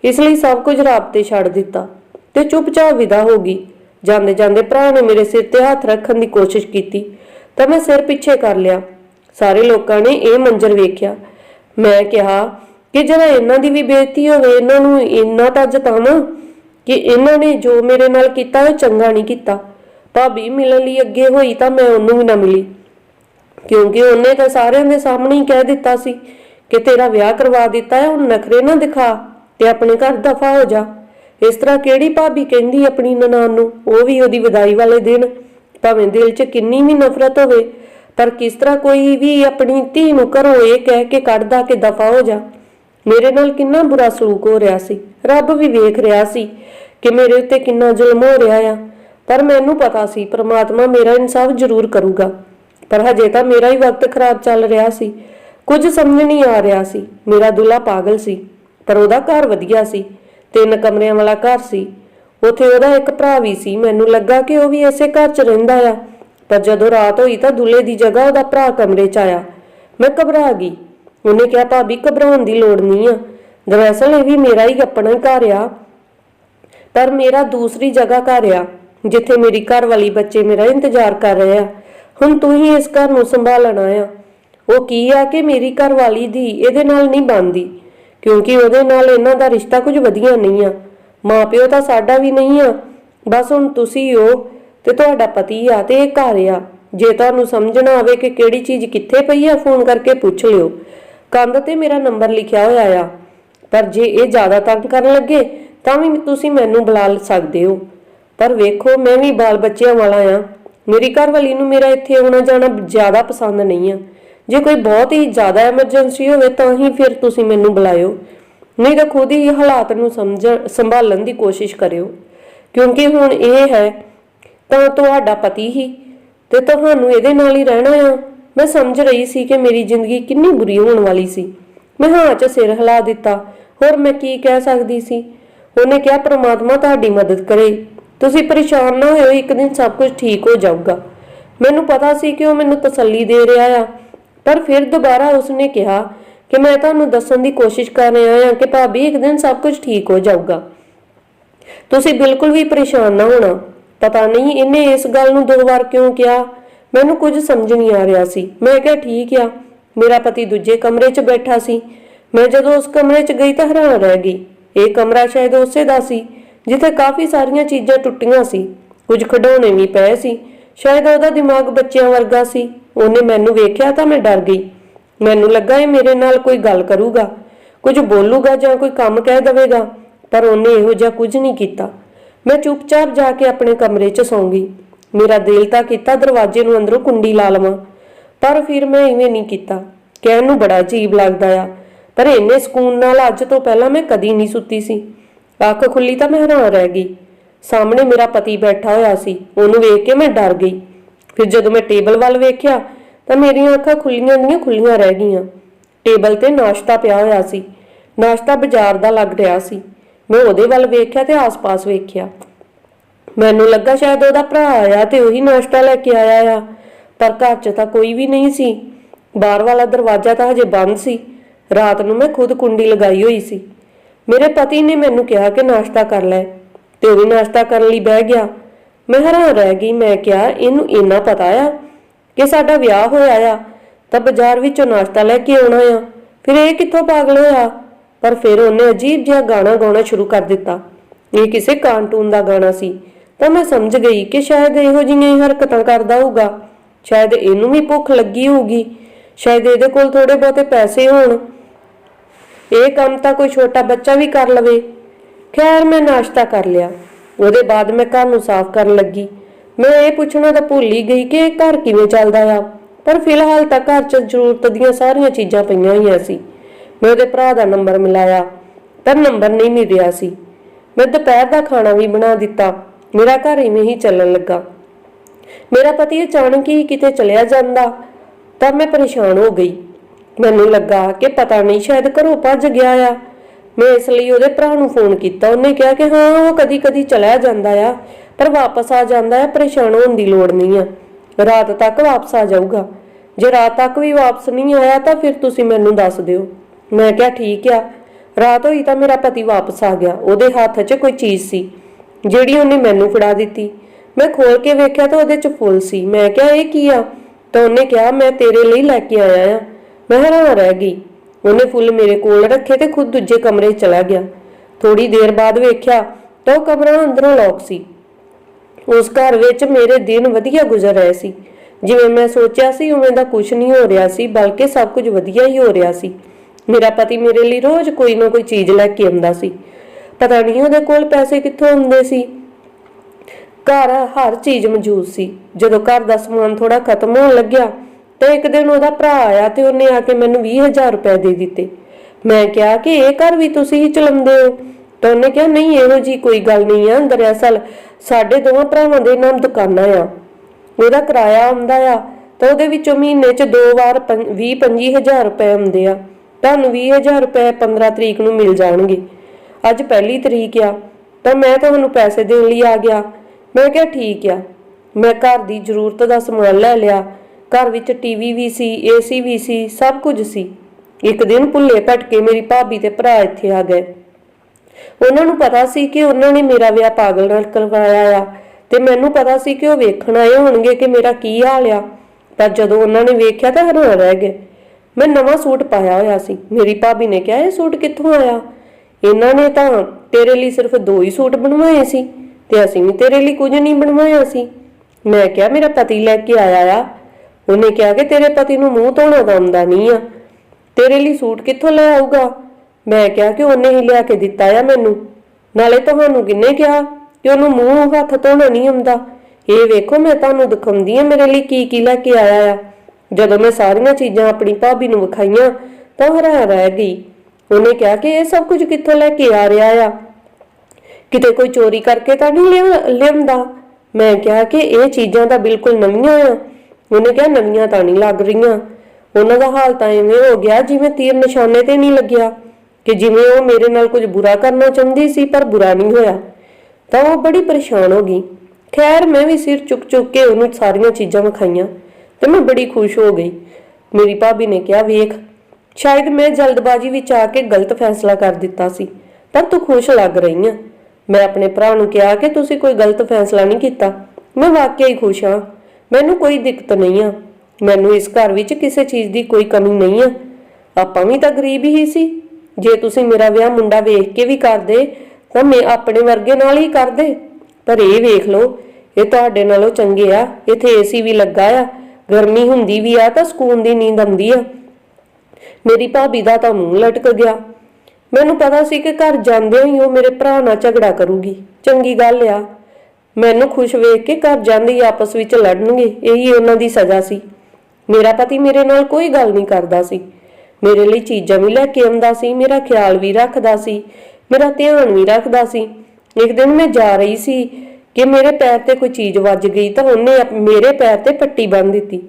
ਇਸ ਲਈ ਸਭ ਕੁਝ ਰੱਬ ਤੇ ਛੱਡ ਦਿੱਤਾ ਤੇ ਚੁੱਪਚਾਪ ਵਿਦਾ ਹੋ ਗਈ। ਜਾਂਦੇ ਜਾਂਦੇ ਭਰਾ ਨੇ ਮੇਰੇ ਸਿਰ ਤੇ ਹੱਥ ਰੱਖਣ ਦੀ ਕੋਸ਼ਿਸ਼ ਕੀਤੀ ਤਾਂ ਮੈਂ ਸਿਰ ਪਿੱਛੇ ਕਰ ਲਿਆ। ਸਾਰੇ ਲੋਕਾਂ ਨੇ ਇਹ ਮੰਜ਼ਰ ਵੇਖਿਆ। ਮੈਂ ਕਿਹਾ ਕਿ ਜਦੋਂ ਇਹਨਾਂ ਦੀ ਵੀ ਬੇਇੱਜ਼ਤੀ ਹੋਵੇ, ਇਹਨਾਂ ਨੂੰ ਇੰਨਾ ਤਾਂ ਜਤਾਵਾਂ ਕਿ ਇਹਨਾਂ ਨੇ ਜੋ ਮੇਰੇ ਨਾਲ ਕੀਤਾ ਉਹ ਚੰਗਾ ਨਹੀਂ ਕੀਤਾ। ਭਾਬੀ ਮਿਲਣ ਲਈ ਅੱਗੇ ਹੋਈ ਤਾਂ ਮੈਂ ਉਹਨੂੰ ਵੀ ਨਾ ਮਿਲੀ। ਕਿਉਂਕਿ ਉਹਨੇ ਤਾਂ ਸਾਰਿਆਂ ਦੇ ਸਾਹਮਣੇ ਹੀ ਕਹਿ ਦਿੱਤਾ ਸੀ ਕਿ ਤੇਰਾ ਵਿਆਹ ਕਰਵਾ ਦਿੱਤਾ ਹੈ, ਹੁਣ ਨਖਰੇ ਨਾ ਦਿਖਾ। ਤੇ ਆਪਣੇ ਘਰ ਦਫਾ ਹੋ ਜਾ। ਇਸ ਤਰ੍ਹਾਂ ਕਿਹੜੀ ਭਾਬੀ ਕਹਿੰਦੀ ਆਪਣੀ ਨਨਾਣ ਨੂੰ, ਉਹ ਵੀ ਉਹਦੀ ਵਿਦਾਈ ਵਾਲੇ ਦਿਨ। ਭਾਵੇਂ ਦਿਲ 'ਚ ਕਿੰਨੀ ਵੀ ਨਫ਼ਰਤ ਹੋਵੇ, ਪਰ ਕਿਸ ਤਰ੍ਹਾਂ ਕੋਈ ਵੀ ਆਪਣੀ ਧੀ ਨੂੰ ਘਰੋਂ ਇਹ ਕਹਿ ਕੇ ਕੱਢਦਾ ਕਿ ਦਫਾ ਹੋ ਜਾ। ਮੇਰੇ ਨਾਲ ਕਿੰਨਾ ਬੁਰਾ ਸਲੂਕ ਹੋ ਰਿਹਾ ਸੀ। ਰੱਬ ਵੀ ਵੇਖ ਰਿਹਾ ਸੀ ਕਿ ਮੇਰੇ ਉੱਤੇ ਕਿੰਨਾ ਜ਼ੁਲਮ ਹੋ ਰਿਹਾ ਆ। ਪਰ ਮੈਨੂੰ ਪਤਾ ਸੀ, ਪ੍ਰਮਾਤਮਾ ਮੇਰਾ ਇਨਸਾਫ ਜ਼ਰੂਰ ਕਰੂਗਾ। ਪਰ ਹਜੇ ਤਾਂ ਮੇਰਾ ਹੀ ਵਕਤ ਖਰਾਬ ਚੱਲ ਰਿਹਾ ਸੀ। ਕੁਝ ਸਮਝ ਨਹੀਂ ਆ ਰਿਹਾ ਸੀ। ਮੇਰਾ ਦੁੱਲਾ ਪਾਗਲ ਸੀ। ਪਰ ਉਹਦਾ ਘਰ ਵਧੀਆ ਸੀ, ਤਿੰਨ ਕਮਰਿਆਂ ਵਾਲਾ ਘਰ ਸੀ। ਉਥੇ ਉਹਦਾ ਇੱਕ ਭਰਾ ਵੀ ਸੀ। ਮੈਨੂੰ ਲੱਗਾ ਕਿ ਉਹ ਵੀ ਐਸੇ ਘਰ 'ਚ ਰਹਿੰਦਾ ਆ। ਪਰ ਜਦੋਂ ਰਾਤ ਹੋਈ ਤਾਂ ਦੁੱਲੇ ਦੀ ਜਗ੍ਹਾ ਉਹਦਾ ਭਰਾ ਕਮਰੇ 'ਚ ਆਇਆ। ਮੈਂ ਘਬਰਾ ਗਈ। ਉਹਨੇ ਕਿਹਾ, ਭਾਬੀ, ਘਬਰਾਉਣ ਦੀ ਲੋੜ ਨਹੀਂ ਆ। ਦਰਅਸਲ ਇਹ ਵੀ ਮੇਰਾ ਹੀ ਆਪਣਾ ਘਰ ਆ। ਪਰ ਮੇਰਾ ਦੂਸਰੀ ਜਗ੍ਹਾ ਘਰ ਆ, ਜਿੱਥੇ ਮੇਰੀ ਘਰ ਵਾਲੀ ਬੱਚੇ ਮੇਰਾ ਇੰਤਜ਼ਾਰ ਕਰ ਰਹੇ ਆ। ਹੁਣ ਤੂੰ ਹੀ ਇਸ ਘਰ ਨੂੰ ਸੰਭਾਲਣਾ ਆ। ਉਹ ਕੀ ਆ ਕਿ ਮੇਰੀ ਘਰ ਵਾਲੀ ਦੀ ਇਹਦੇ ਨਾਲ ਨਹੀਂ ਬਣਦੀ। ਕਿਉਂਕਿ ਉਹਦੇ ਨਾਲ ਇਹਨਾਂ ਦਾ ਰਿਸ਼ਤਾ ਕੁਝ ਵਧੀਆ ਨਹੀਂ ਆ। ਮਾਪਿਓ ਤਾਂ ਸਾਡਾ ਵੀ ਨਹੀਂ ਆ। ਬਸ ਹੁਣ ਤੁਸੀਂ ਹੋ ਤੇ ਤੁਹਾਡਾ ਪਤੀ ਆ ਤੇ ਇਹ ਘਰ ਆ। ਜੇ ਤੁਹਾਨੂੰ ਸਮਝਣਾ ਆਵੇ ਕਿ ਕਿਹੜੀ ਚੀਜ਼ ਕਿੱਥੇ ਪਈ ਆ, ਫੋਨ ਕਰਕੇ ਪੁੱਛ ਲਿਓ। ਕੰਧ ਤੇ ਮੇਰਾ ਨੰਬਰ ਲਿਖਿਆ ਹੋਇਆ ਆ। ਪਰ ਜੇ ਇਹ ਜ਼ਿਆਦਾ ਤੰਗ ਕਰਨ ਲੱਗੇ, ਤਾਂ ਵੀ ਤੁਸੀਂ ਮੈਨੂੰ ਬੁਲਾ ਸਕਦੇ ਹੋ। ਪਰ ਵੇਖੋ, ਮੈਂ ਵੀ ਬਾਲ ਬੱਚਿਆਂ ਵਾਲਾ ਆ। ਮੇਰੀ ਘਰਵਾਲੀ ਨੂੰ ਮੇਰਾ ਇੱਥੇ ਆਉਣਾ ਜਾਣਾ ਜ਼ਿਆਦਾ ਪਸੰਦ ਨਹੀਂ ਆ। ਜੇ ਕੋਈ ਬਹੁਤ ਹੀ ਜ਼ਿਆਦਾ ਐਮਰਜੈਂਸੀ ਹੋਵੇ ਤਾਂ ਹੀ ਫਿਰ ਤੁਸੀਂ ਮੈਨੂੰ ਬੁਲਾਇਓ। ਨਹੀਂ ਤਾਂ ਖੁਦ ਹੀ ਹਾਲਾਤ ਨੂੰ ਸਮਝ, ਸੰਭਾਲਣ ਦੀ ਕੋਸ਼ਿਸ਼ ਕਰਿਓ। ਕਿਉਂਕਿ ਹੁਣ ਇਹ ਹੈ, ਤਾਂ ਤੁਹਾਡਾ ਪਤੀ ਹੀ ਤੇ ਤੁਹਾਨੂੰ ਇਹਦੇ ਨਾਲ ਹੀ ਰਹਿਣਾ ਆ। ਮੈਂ ਸਮਝ ਰਹੀ ਸੀ ਕਿ ਮੇਰੀ ਜ਼ਿੰਦਗੀ ਕਿੰਨੀ ਬੁਰੀ ਹੋਣ ਵਾਲੀ ਸੀ। ਮੈਂ ਹਾਂ 'ਚ ਸਿਰ ਹਿਲਾ ਦਿੱਤਾ। ਹੋਰ ਮੈਂ ਕੀ ਕਹਿ ਸਕਦੀ ਸੀ? ਉਹਨੇ ਕਿਹਾ, ਪ੍ਰਮਾਤਮਾ ਤੁਹਾਡੀ ਮਦਦ ਕਰੇ। ਤੁਸੀਂ ਪਰੇਸ਼ਾਨ ਨਾ ਹੋਇਓ, ਇੱਕ ਦਿਨ ਸਭ ਕੁਝ ਠੀਕ ਹੋ ਜਾਊਗਾ। ਮੈਨੂੰ ਪਤਾ ਸੀ ਕਿ ਉਹ ਮੈਨੂੰ ਤਸੱਲੀ ਦੇ ਰਿਹਾ ਆ। ਪਰ ਫਿਰ ਦੁਬਾਰਾ ਉਸਨੇ ਕਿਹਾ ਕਿ ਮੈਂ ਤੁਹਾਨੂੰ ਦੱਸਣ ਦੀ ਕੋਸ਼ਿਸ਼ ਕਰ ਰਿਹਾ ਹਾਂ ਕਿ ਭਾਬੀ, ਇੱਕ ਦਿਨ ਸਭ ਕੁਝ ਠੀਕ ਹੋ ਜਾਊਗਾ। ਤੁਸੀਂ ਬਿਲਕੁਲ ਵੀ ਪਰੇਸ਼ਾਨ ਨਾ ਹੋਣਾ। ਪਤਾ ਨਹੀਂ ਇਹਨੇ ਇਸ ਗੱਲ ਨੂੰ ਦੋ ਵਾਰ ਕਿਉਂ ਕਿਹਾ। ਮੈਨੂੰ ਕੁਝ ਸਮਝ ਨਹੀਂ ਆ ਰਿਹਾ ਸੀ। ਮੈਂ ਕਿਹਾ, ਠੀਕ ਆ। ਮੇਰਾ ਪਤੀ ਦੂਜੇ ਕਮਰੇ 'ਚ ਬੈਠਾ ਸੀ। ਮੈਂ ਜਦੋਂ ਉਸ ਕਮਰੇ 'ਚ ਗਈ ਤਾਂ ਹੈਰਾਨ ਰਹਿ ਗਈ। ਇਹ ਕਮਰਾ ਸ਼ਾਇਦ ਉਸੇ ਦਾ ਸੀ, ਜਿੱਥੇ ਕਾਫੀ ਸਾਰੀਆਂ ਚੀਜ਼ਾਂ ਟੁੱਟੀਆਂ ਸੀ। ਕੁਝ ਖਿਡੌਣੇ ਵੀ ਪਏ ਸੀ। ਸ਼ਾਇਦ ਉਹਦਾ ਦਿਮਾਗ ਬੱਚਿਆਂ ਵਰਗਾ ਸੀ। ਉਹਨੇ ਮੈਨੂੰ ਵੇਖਿਆ ਤਾਂ ਮੈਂ ਡਰ ਗਈ। ਮੈਨੂੰ ਲੱਗਾ ਇਹ ਮੇਰੇ ਨਾਲ ਕੋਈ ਗੱਲ ਕਰੂਗਾ, ਕੁਝ ਬੋਲੂਗਾ ਜਾਂ ਕੋਈ ਕੰਮ ਕਹਿ ਦੇਵੇਗਾ, ਪਰ ਉਹਨੇ ਇਹੋ ਜਿਹਾ ਕੁਝ ਨਹੀਂ ਕੀਤਾ। ਮੈਂ ਚੁੱਪਚਾਪ ਜਾ ਕੇ ਆਪਣੇ ਕਮਰੇ 'ਚ ਸੌਂ ਗਈ। ਮੇਰਾ ਦਿਲ ਤਾਂ ਕੀਤਾ ਦਰਵਾਜ਼ੇ ਨੂੰ ਅੰਦਰੋਂ ਕੁੰਡੀ ਲਾ ਲਵਾਂ, ਪਰ ਫਿਰ ਮੈਂ ਇਵੇਂ ਨਹੀਂ ਕੀਤਾ। ਕਹਿਣ ਨੂੰ ਬੜਾ ਅਜੀਬ ਲੱਗਦਾ ਆ, ਪਰ ਇੰਨੇ ਸਕੂਨ ਨਾਲ ਅੱਜ ਤੋਂ ਪਹਿਲਾਂ ਮੈਂ ਕਦੀ ਨਹੀਂ ਸੁੱਤੀ ਸੀ। ਅੱਖ ਖੁੱਲੀ ਤਾਂ ਮੈਂ ਹੈਰਾਨ ਰਹਿ ਗਈ। ਸਾਹਮਣੇ ਮੇਰਾ ਪਤੀ ਬੈਠਾ ਹੋਇਆ ਸੀ। ਉਹਨੂੰ ਵੇਖ ਕੇ ਮੈਂ ਡਰ ਗਈ। ਫਿਰ ਜਦੋਂ ਮੈਂ ਟੇਬਲ ਵੱਲ ਵੇਖਿਆ, ਤਾਂ ਮੇਰੀਆਂ ਅੱਖਾਂ ਖੁੱਲੀਆਂ ਦੀਆਂ ਖੁੱਲੀਆਂ ਰਹਿ ਗਈਆਂ। ਟੇਬਲ ਤੇ ਨਾਸ਼ਤਾ ਪਿਆ ਹੋਇਆ ਸੀ। ਨਾਸ਼ਤਾ ਬਾਜ਼ਾਰ ਦਾ ਲੱਗ ਰਿਹਾ ਸੀ। ਮੈਂ ਉਹਦੇ ਵੱਲ ਵੇਖਿਆ ਤੇ ਆਸ-ਪਾਸ ਵੇਖਿਆ। ਮੈਨੂੰ ਲੱਗਾ ਸ਼ਾਇਦ ਉਹਦਾ ਭਰਾ ਆਇਆ ਤੇ ਉਹੀ ਨਾਸ਼ਤਾ ਲੈ ਕੇ ਆਇਆ ਆ। ਪਰ ਘਰ 'ਚ ਤਾਂ ਕੋਈ ਵੀ ਨਹੀਂ ਸੀ। ਬਾਹਰ ਵਾਲਾ ਦਰਵਾਜ਼ਾ ਤਾਂ ਹਜੇ ਬੰਦ ਸੀ। ਰਾਤ ਨੂੰ ਮੈਂ ਖੁਦ ਕੁੰਡੀ ਲਗਾਈ ਹੋਈ ਸੀ। ਮੇਰੇ ਪਤੀ ਨੇ ਮੈਨੂੰ ਕਿਹਾ ਕਿ ਨਾਸ਼ਤਾ ਕਰ ਲੈ। ਤੇ ਉਹ ਵੀ ਨਾਸ਼ਤਾ ਕਰਨ ਲਈ ਬਹਿ ਗਿਆ। ਮੈਂ ਹੈਰਾਨ ਰਹਿ ਗਈ। ਮੈਂ ਕਿਹਾ, ਇਹਨੂੰ ਇੰਨਾ ਪਤਾ ਆ ਕਿ ਸਾਡਾ ਵਿਆਹ ਹੋਇਆ ਆ, ਤਾਂ ਬਾਜ਼ਾਰ ਵਿੱਚੋਂ ਨਾਸ਼ਤਾ ਲੈ ਕੇ ਆਉਣਾ ਆ। ਫਿਰ ਇਹ ਕਿੱਥੋਂ ਪਾਗਲ ਹੋਇਆ? ਪਰ ਫਿਰ ਉਹਨੇ ਅਜੀਬ ਜਿਹਾ ਗਾਣਾ ਗਾਉਣਾ ਸ਼ੁਰੂ ਕਰ ਦਿੱਤਾ। ਇਹ ਕਿਸੇ ਕਾਰਟੂਨ ਦਾ ਗਾਣਾ ਸੀ। ਤਾਂ ਮੈਂ ਸਮਝ ਗਈ ਕਿ ਸ਼ਾਇਦ ਇਹੋ ਜਿਹੀਆਂ ਹੀ ਹਰਕਤਾਂ ਕਰਦਾ ਹੋਊਗਾ। ਸ਼ਾਇਦ ਇਹਨੂੰ ਵੀ ਭੁੱਖ ਲੱਗੀ ਹੋਊਗੀ। ਸ਼ਾਇਦ ਇਹਦੇ ਕੋਲ ਥੋੜੇ ਬਹੁਤੇ ਪੈਸੇ ਹੋਣ। ਇਹ ਕੰਮ ਤਾਂ ਕੋਈ ਛੋਟਾ ਬੱਚਾ ਵੀ ਕਰ ਲਵੇ। ਖੈਰ ਮੈਂ ਨਾਸ਼ਤਾ ਕਰ ਲਿਆ। ਉਹਦੇ ਬਾਅਦ ਮੈਂ ਘਰ ਨੂੰ ਸਾਫ਼ ਕਰਨ ਲੱਗੀ। ਮੈਂ ਇਹ ਪੁੱਛਣਾ ਤਾਂ ਭੁੱਲ ਹੀ ਗਈ ਕਿ ਘਰ ਕਿਵੇਂ ਚੱਲਦਾ ਆ। ਪਰ ਫਿਲਹਾਲ ਤਾਂ ਘਰ 'ਚ ਜ਼ਰੂਰਤ ਦੀਆਂ ਸਾਰੀਆਂ ਚੀਜ਼ਾਂ ਪਈਆਂ ਹੋਈਆਂ ਸੀ। ਮੈਂ ਉਹਦੇ ਭਰਾ ਦਾ ਨੰਬਰ ਮਿਲਾਇਆ। ਪਰ ਨੰਬਰ ਨਹੀਂ ਮਿਲ ਰਿਹਾ ਸੀ। ਮੈਂ ਦੁਪਹਿਰ ਦਾ ਖਾਣਾ ਵੀ ਬਣਾ ਦਿੱਤਾ। ਮੇਰਾ ਘਰ ਇਵੇਂ ਹੀ ਚੱਲਣ ਲੱਗਾ। ਮੇਰਾ ਪਤੀ ਅਚਾਨਕ ਹੀ ਕਿਤੇ ਚਲਿਆ ਜਾਂਦਾ, ਤਾਂ ਮੈਂ ਪਰੇਸ਼ਾਨ ਹੋ ਗਈ। ਮੈਨੂੰ ਲੱਗਾ ਕਿ ਪਤਾ ਨਹੀਂ ਸ਼ਾਇਦ ਘਰੋਂ ਭੱਜ ਗਿਆ ਆ। ਮੈਂ ਇਸ ਲਈ ਉਹਦੇ ਭਰਾ ਨੂੰ ਫੋਨ ਕੀਤਾ। ਉਹਨੇ ਕਿਹਾ ਕਿ ਹਾਂ, ਉਹ ਕਦੀ-ਕਦੀ ਚਲਿਆ ਜਾਂਦਾ ਆ, ਪਰ ਵਾਪਸ ਆ ਜਾਂਦਾ ਆ, ਪਰੇਸ਼ਾਨ ਹੋਣ ਦੀ ਲੋੜ ਨਹੀਂ ਆ। ਰਾਤ ਤੱਕ ਵਾਪਸ ਆ ਜਾਊਗਾ। ਜੇ ਰਾਤ ਤੱਕ ਵੀ ਵਾਪਸ ਨਹੀਂ ਆਇਆ, ਤਾਂ ਫਿਰ ਤੁਸੀਂ ਮੈਨੂੰ ਦੱਸ ਦਿਓ। ਮੈਂ ਕਿਹਾ, ਠੀਕ ਆ। ਰਾਤ ਹੋਈ ਤਾਂ ਮੇਰਾ ਪਤੀ ਵਾਪਸ ਆ ਗਿਆ। ਉਹਦੇ ਹੱਥ 'ਚ ਕੋਈ ਚੀਜ਼ ਸੀ, ਜਿਹੜੀ ਉਹਨੇ ਮੈਨੂੰ ਫੜਾ ਦਿੱਤੀ। ਮੈਂ ਖੋਲ ਕੇ ਵੇਖਿਆ ਤਾਂ ਉਹਦੇ 'ਚ ਫੁੱਲ ਸੀ। ਮੈਂ ਕਿਹਾ, ਇਹ ਕੀ ਆ? ਤਾਂ ਉਹਨੇ ਕਿਹਾ, ਮੈਂ ਤੇਰੇ ਲਈ ਲੈ ਕੇ ਆਇਆ ਆ। ਮੈਂ ਹੈਰਾਨ ਰਹਿ ਗਈ। ਉਹਨੇ ਫੁੱਲ ਮੇਰੇ ਕੋਲ ਰੱਖੇ ਤੇ ਖੁਦ ਦੂਜੇ ਕਮਰੇ ਚਲਾ ਗਿਆ। ਥੋੜੀ ਦੇਰ ਬਾਅਦ ਵੇਖਿਆ ਤਾਂ ਉਹ ਕਮਰਾ ਅੰਦਰੋਂ ਲੌਕ ਸੀ। ਉਸ ਘਰ ਵਿੱਚ ਮੇਰੇ ਦਿਨ ਵਧੀਆ ਗੁਜ਼ਰ ਰਹੇ ਸੀ। ਜਿਵੇਂ ਮੈਂ ਸੋਚਿਆ ਸੀ, ਉਵੇਂ ਦਾ ਕੁਝ ਨਹੀਂ ਹੋ ਰਿਹਾ ਸੀ, ਬਲਕਿ ਸਭ ਕੁਝ ਵਧੀਆ ਹੀ ਹੋ ਰਿਹਾ ਸੀ। ਮੇਰਾ ਪਤੀ ਮੇਰੇ ਲਈ ਰੋਜ਼ ਕੋਈ ਨਾ ਕੋਈ ਚੀਜ਼ ਲੈ ਕੇ ਆਉਂਦਾ ਸੀ। ਪਤਾ ਨਹੀਂ ਉਹਦੇ ਕੋਲ ਪੈਸੇ ਕਿੱਥੋਂ ਆਉਂਦੇ ਸੀ। ਘਰ ਹਰ ਚੀਜ਼ ਮੌਜੂਦ ਸੀ। ਜਦੋਂ ਘਰ ਦਾ ਸਮਾਨ ਥੋੜਾ ਖਤਮ ਹੋਣ ਲੱਗਿਆ ਤਾਂ ਇੱਕ ਦਿਨ ਉਹਦਾ ਭਰਾ ਆਇਆ ਤੇ ਉਹਨੇ ਆ ਕੇ ਮੈਨੂੰ 20000 ਰੁਪਏ ਦੇ ਦਿੱਤੇ। ਮੈਂ ਕਿਹਾ ਕਿ ਇਹ ਘਰ ਵੀ ਤੁਸੀਂ ਹੀ ਚਲਾਉਂਦੇ ਹੋ? ਤਾਂ ਉਹਨੇ ਕਿਹਾ, ਨਹੀਂ, ਇਹੋ ਜੀ ਕੋਈ ਗੱਲ ਨਹੀਂ ਆ। ਦਰਅਸਲ ਸਾਡੇ ਦੋਵਾਂ ਭਰਾਵਾਂ ਦੇ ਨਾਮ ਦੁਕਾਨਾਂ ਆ। ਉਹਦਾ ਕਿਰਾਇਆ ਆਉਂਦਾ ਆ ਤਾਂ ਉਹਦੇ ਵਿੱਚੋਂ ਮਹੀਨੇ 'ਚ ਦੋ ਵਾਰ 20 25000 ਰੁਪਏ ਆਉਂਦੇ ਆ। ਤੁਹਾਨੂੰ 20000 ਰੁਪਏ 15 ਤਰੀਕ ਨੂੰ ਮਿਲ ਜਾਣਗੇ। ਅੱਜ ਪਹਿਲੀ ਤਰੀਕ ਆ, ਤਾਂ ਮੈਂ ਤੁਹਾਨੂੰ ਪੈਸੇ ਦੇਣ ਲਈ ਆ ਗਿਆ। ਮੈਂ ਕਿਹਾ, ਠੀਕ ਆ। ਮੈਂ ਘਰ ਦੀ ਜ਼ਰੂਰਤ ਦਾ ਸਮਾਨ ਲੈ ਲਿਆ। ਘਰ ਵਿੱਚ ਟੀਵੀ ਵੀ ਸੀ ਏਸੀ ਵੀ ਸੀ, ਸਭ ਕੁਝ ਸੀ। ਇੱਕ ਦਿਨ ਭੁੱਲੇ ਭਟਕੇ ਮੇਰੀ ਭਾਬੀ ਤੇ ਭਰਾ ਇੱਥੇ ਆ ਗਏ। ਉਹਨਾਂ ਨੂੰ ਪਤਾ ਸੀ ਕਿ ਉਹਨਾਂ ਨੇ ਮੇਰਾ ਵਿਆਹ ਪਾਗਲ ਨਾਲ ਕਰਵਾਇਆ ਆ ਤੇ ਮੈਨੂੰ ਪਤਾ ਸੀ ਕਿ ਉਹ ਵੇਖਣ ਆਏ ਹੋਣਗੇ ਕਿ ਮੇਰਾ ਕੀ ਹਾਲ ਆ। ਪਰ ਜਦੋਂ ਉਹਨਾਂ ਨੇ ਵੇਖਿਆ ਤਾਂ ਹੈਰਾਨ ਰਹਿ ਗਏ। ਮੈਂ ਨਵਾਂ ਸੂਟ ਪਾਇਆ ਹੋਇਆ ਸੀ। ਮੇਰੀ ਭਾਬੀ ਨੇ ਕਿਹਾ, ਇਹ ਸੂਟ ਕਿੱਥੋਂ ਆਇਆ? ਇਹਨਾਂ ਨੇ ਤਾਂ, ਤੇਰੇ ਲਈ ਸਿਰਫ ਦੋ ਹੀ ਸੂਟ ਬਣਵਾਏ ਸੀ ਤੇ ਅਸੀਂ ਵੀ ਤੇਰੇ ਲਈ ਕੁਝ ਨਹੀਂ ਬਣਵਾਇਆ ਸੀ। ਮੈਂ ਕਿਹਾ, ਮੇਰਾ ਪਤੀ ਲੈ ਕੇ ਆਇਆ ਆ ਉਹਨੇ ਕਿਹਾ ਕਿ ਤੇਰੇ ਪਤੀ ਨੂੰ ਮੂੰਹ ਧੋਣਾ ਤਾਂ ਆਉਂਦਾ ਨਹੀਂ ਆ। ਤੇਰੇ ਲਈ ਸੂਟ ਕਿੱਥੋਂ ਲੈ ਆਊਗਾ? ਮੈਂ ਕਿਹਾ ਕਿ ਉਹਨੇ ਹੀ ਲਿਆ ਕੇ ਦਿੱਤਾ ਆ ਮੈਨੂੰ। ਨਾਲੇ ਤੁਹਾਨੂੰ ਕਿੰਨੇ ਕਿਹਾ ਕਿ ਉਹਨੂੰ ਮੂੰਹ ਹੱਥ ਧੋਣਾ ਨਹੀਂ ਆਉਂਦਾ। ਇਹ ਵੇਖੋ ਮੈਂ ਤੁਹਾਨੂੰ ਦਿਖਾਉਂਦੀ ਆ ਮੇਰੇ ਲਈ ਕੀ ਕੀ ਲੈ ਕੇ ਆਇਆ ਆ। ਜਦੋਂ ਮੈਂ ਸਾਰੀਆਂ ਚੀਜ਼ਾਂ ਆਪਣੀ ਭਾਬੀ ਨੂੰ ਵਿਖਾਈਆਂ ਤਾਂ ਉਹ ਰਹਿ ਗਈ। ਉਹਨੇ ਕਿਹਾ ਕਿ ਇਹ ਸਭ ਕੁਝ ਕਿੱਥੋਂ ਲੈ ਕੇ ਆ ਰਿਹਾ ਆ? ਕਿਤੇ ਕੋਈ ਚੋਰੀ ਕਰਕੇ ਤਾਂ ਨਹੀਂ ਲਿਆ- ਲਿਆਉਂਦਾ? ਮੈਂ ਕਿਹਾ ਕਿ ਇਹ ਚੀਜ਼ਾਂ ਤਾਂ ਬਿਲਕੁਲ ਨਵੀਆਂ ਆ। ਉਹਨੇ ਕਿਹਾ, ਨਵੀਆਂ ਤਾਂ ਨਹੀਂ ਲੱਗ ਰਹੀਆਂ। ਉਹਨਾਂ ਦਾ ਹਾਲ ਤਾਂ ਐਵੇਂ ਹੋ ਗਿਆ, ਜਿਵੇਂ ਤੀਰ ਨਿਸ਼ਾਨੇ ਤੇ ਨਹੀਂ ਲੱਗਿਆ, ਕਿ ਜਿਵੇਂ ਉਹ ਮੇਰੇ ਨਾਲ ਕੁਝ ਬੁਰਾ ਕਰਨਾ ਚਾਹੁੰਦੀ ਸੀ, ਪਰ ਬੁਰਾ ਨਹੀਂ ਹੋਇਆ। ਤਾਂ ਉਹ ਬੜੀ ਪਰੇਸ਼ਾਨ ਹੋ ਗਈ। ਖੈਰ, ਮੈਂ ਵੀ ਸਿਰ ਚੁੱਕ ਚੁੱਕ ਕੇ ਉਹਨੂੰ ਸਾਰੀਆਂ ਚੀਜ਼ਾਂ ਵਿਖਾਈਆਂ ਤੇ ਮੈਂ ਬੜੀ ਖੁਸ਼ ਹੋ ਗਈ। ਮੇਰੀ ਭਾਬੀ ਨੇ ਕਿਹਾ, ਵੇਖ, ਸ਼ਾਇਦ ਮੈਂ ਜਲਦਬਾਜ਼ੀ ਵਿੱਚ ਆ ਕੇ ਗਲਤ ਫੈਸਲਾ ਕਰ ਦਿੱਤਾ ਸੀ, ਪਰ ਤੂੰ ਖੁਸ਼ ਲੱਗ ਰਹੀ ਆ ਮੈਂ ਆਪਣੇ ਭਰਾ ਨੂੰ ਕਿਹਾ ਕਿ ਤੁਸੀਂ ਕੋਈ ਗਲਤ ਫੈਸਲਾ ਨਹੀਂ ਕੀਤਾ। ਮੈਂ ਵਾਕਿਆ ਹੀ ਖੁਸ਼ ਹਾਂ। ਮੈਨੂੰ ਕੋਈ ਦਿੱਕਤ ਨਹੀਂ ਆ। ਮੈਨੂੰ ਇਸ ਘਰ ਵਿੱਚ ਕਿਸੇ ਚੀਜ਼ ਦੀ ਕੋਈ ਕਮੀ ਨਹੀਂ ਆ। ਆਪਾਂ ਵੀ ਤਾਂ ਗਰੀਬ ਹੀ ਸੀ। ਜੇ ਤੁਸੀਂ ਮੇਰਾ ਵਿਆਹ ਮੁੰਡਾ ਵੇਖ ਕੇ ਵੀ ਕਰਦੇ, ਤਾਂ ਮੈਂ ਆਪਣੇ ਵਰਗੇ ਨਾਲ ਹੀ ਕਰਦੇ। ਪਰ ਇਹ ਵੇਖ ਲਓ, ਇਹ ਤੁਹਾਡੇ ਨਾਲੋਂ ਚੰਗੇ ਆ। ਇੱਥੇ ਏਸੀ ਵੀ ਲੱਗਾ ਆ। ਗਰਮੀ ਹੁੰਦੀ ਵੀ ਆ ਤਾਂ ਸਕੂਨ ਦੀ ਨੀਂਦ ਆਉਂਦੀ ਆ। ਮੇਰੀ ਭਾਬੀ ਦਾ ਤਾਂ ਮੂੰਹ ਲਟਕ ਗਿਆ। ਮੈਨੂੰ ਪਤਾ ਸੀ ਕਿ ਘਰ ਜਾਂਦਿਆਂ ਹੀ ਉਹ ਮੇਰੇ ਭਰਾ ਨਾਲ ਝਗੜਾ ਕਰੂਗੀ। ਚੰਗੀ ਗੱਲ ਆ। ਮੈਨੂੰ ਖੁਸ਼ ਵੇਖ ਕੇ ਘਰ ਜਾਂਦੇ ਹੀ ਆਪਸ ਵਿੱਚ ਲੜਨਗੇ, ਇਹੀ ਉਹਨਾਂ ਦੀ ਸਜ਼ਾ ਸੀ। ਮੇਰਾ ਪਤੀ ਮੇਰੇ ਨਾਲ ਕੋਈ ਗੱਲ ਨਹੀਂ ਕਰਦਾ ਸੀ। ਮੇਰੇ ਲਈ ਚੀਜ਼ਾਂ ਵੀ ਲੈ ਕੇ ਆਉਂਦਾ ਸੀ, ਮੇਰਾ ਖਿਆਲ ਵੀ ਰੱਖਦਾ ਸੀ, ਮੇਰਾ ਧਿਆਨ ਵੀ ਰੱਖਦਾ ਸੀ। ਇੱਕ ਦਿਨ ਮੈਂ ਜਾ ਰਹੀ ਸੀ ਕਿ ਮੇਰੇ ਪੈਰ ਤੇ ਕੋਈ ਚੀਜ਼ ਵੱਜ ਗਈ ਤਾਂ ਉਹਨੇ ਮੇਰੇ ਪੈਰ ਤੇ ਪੱਟੀ ਬੰਨ ਦਿੱਤੀ।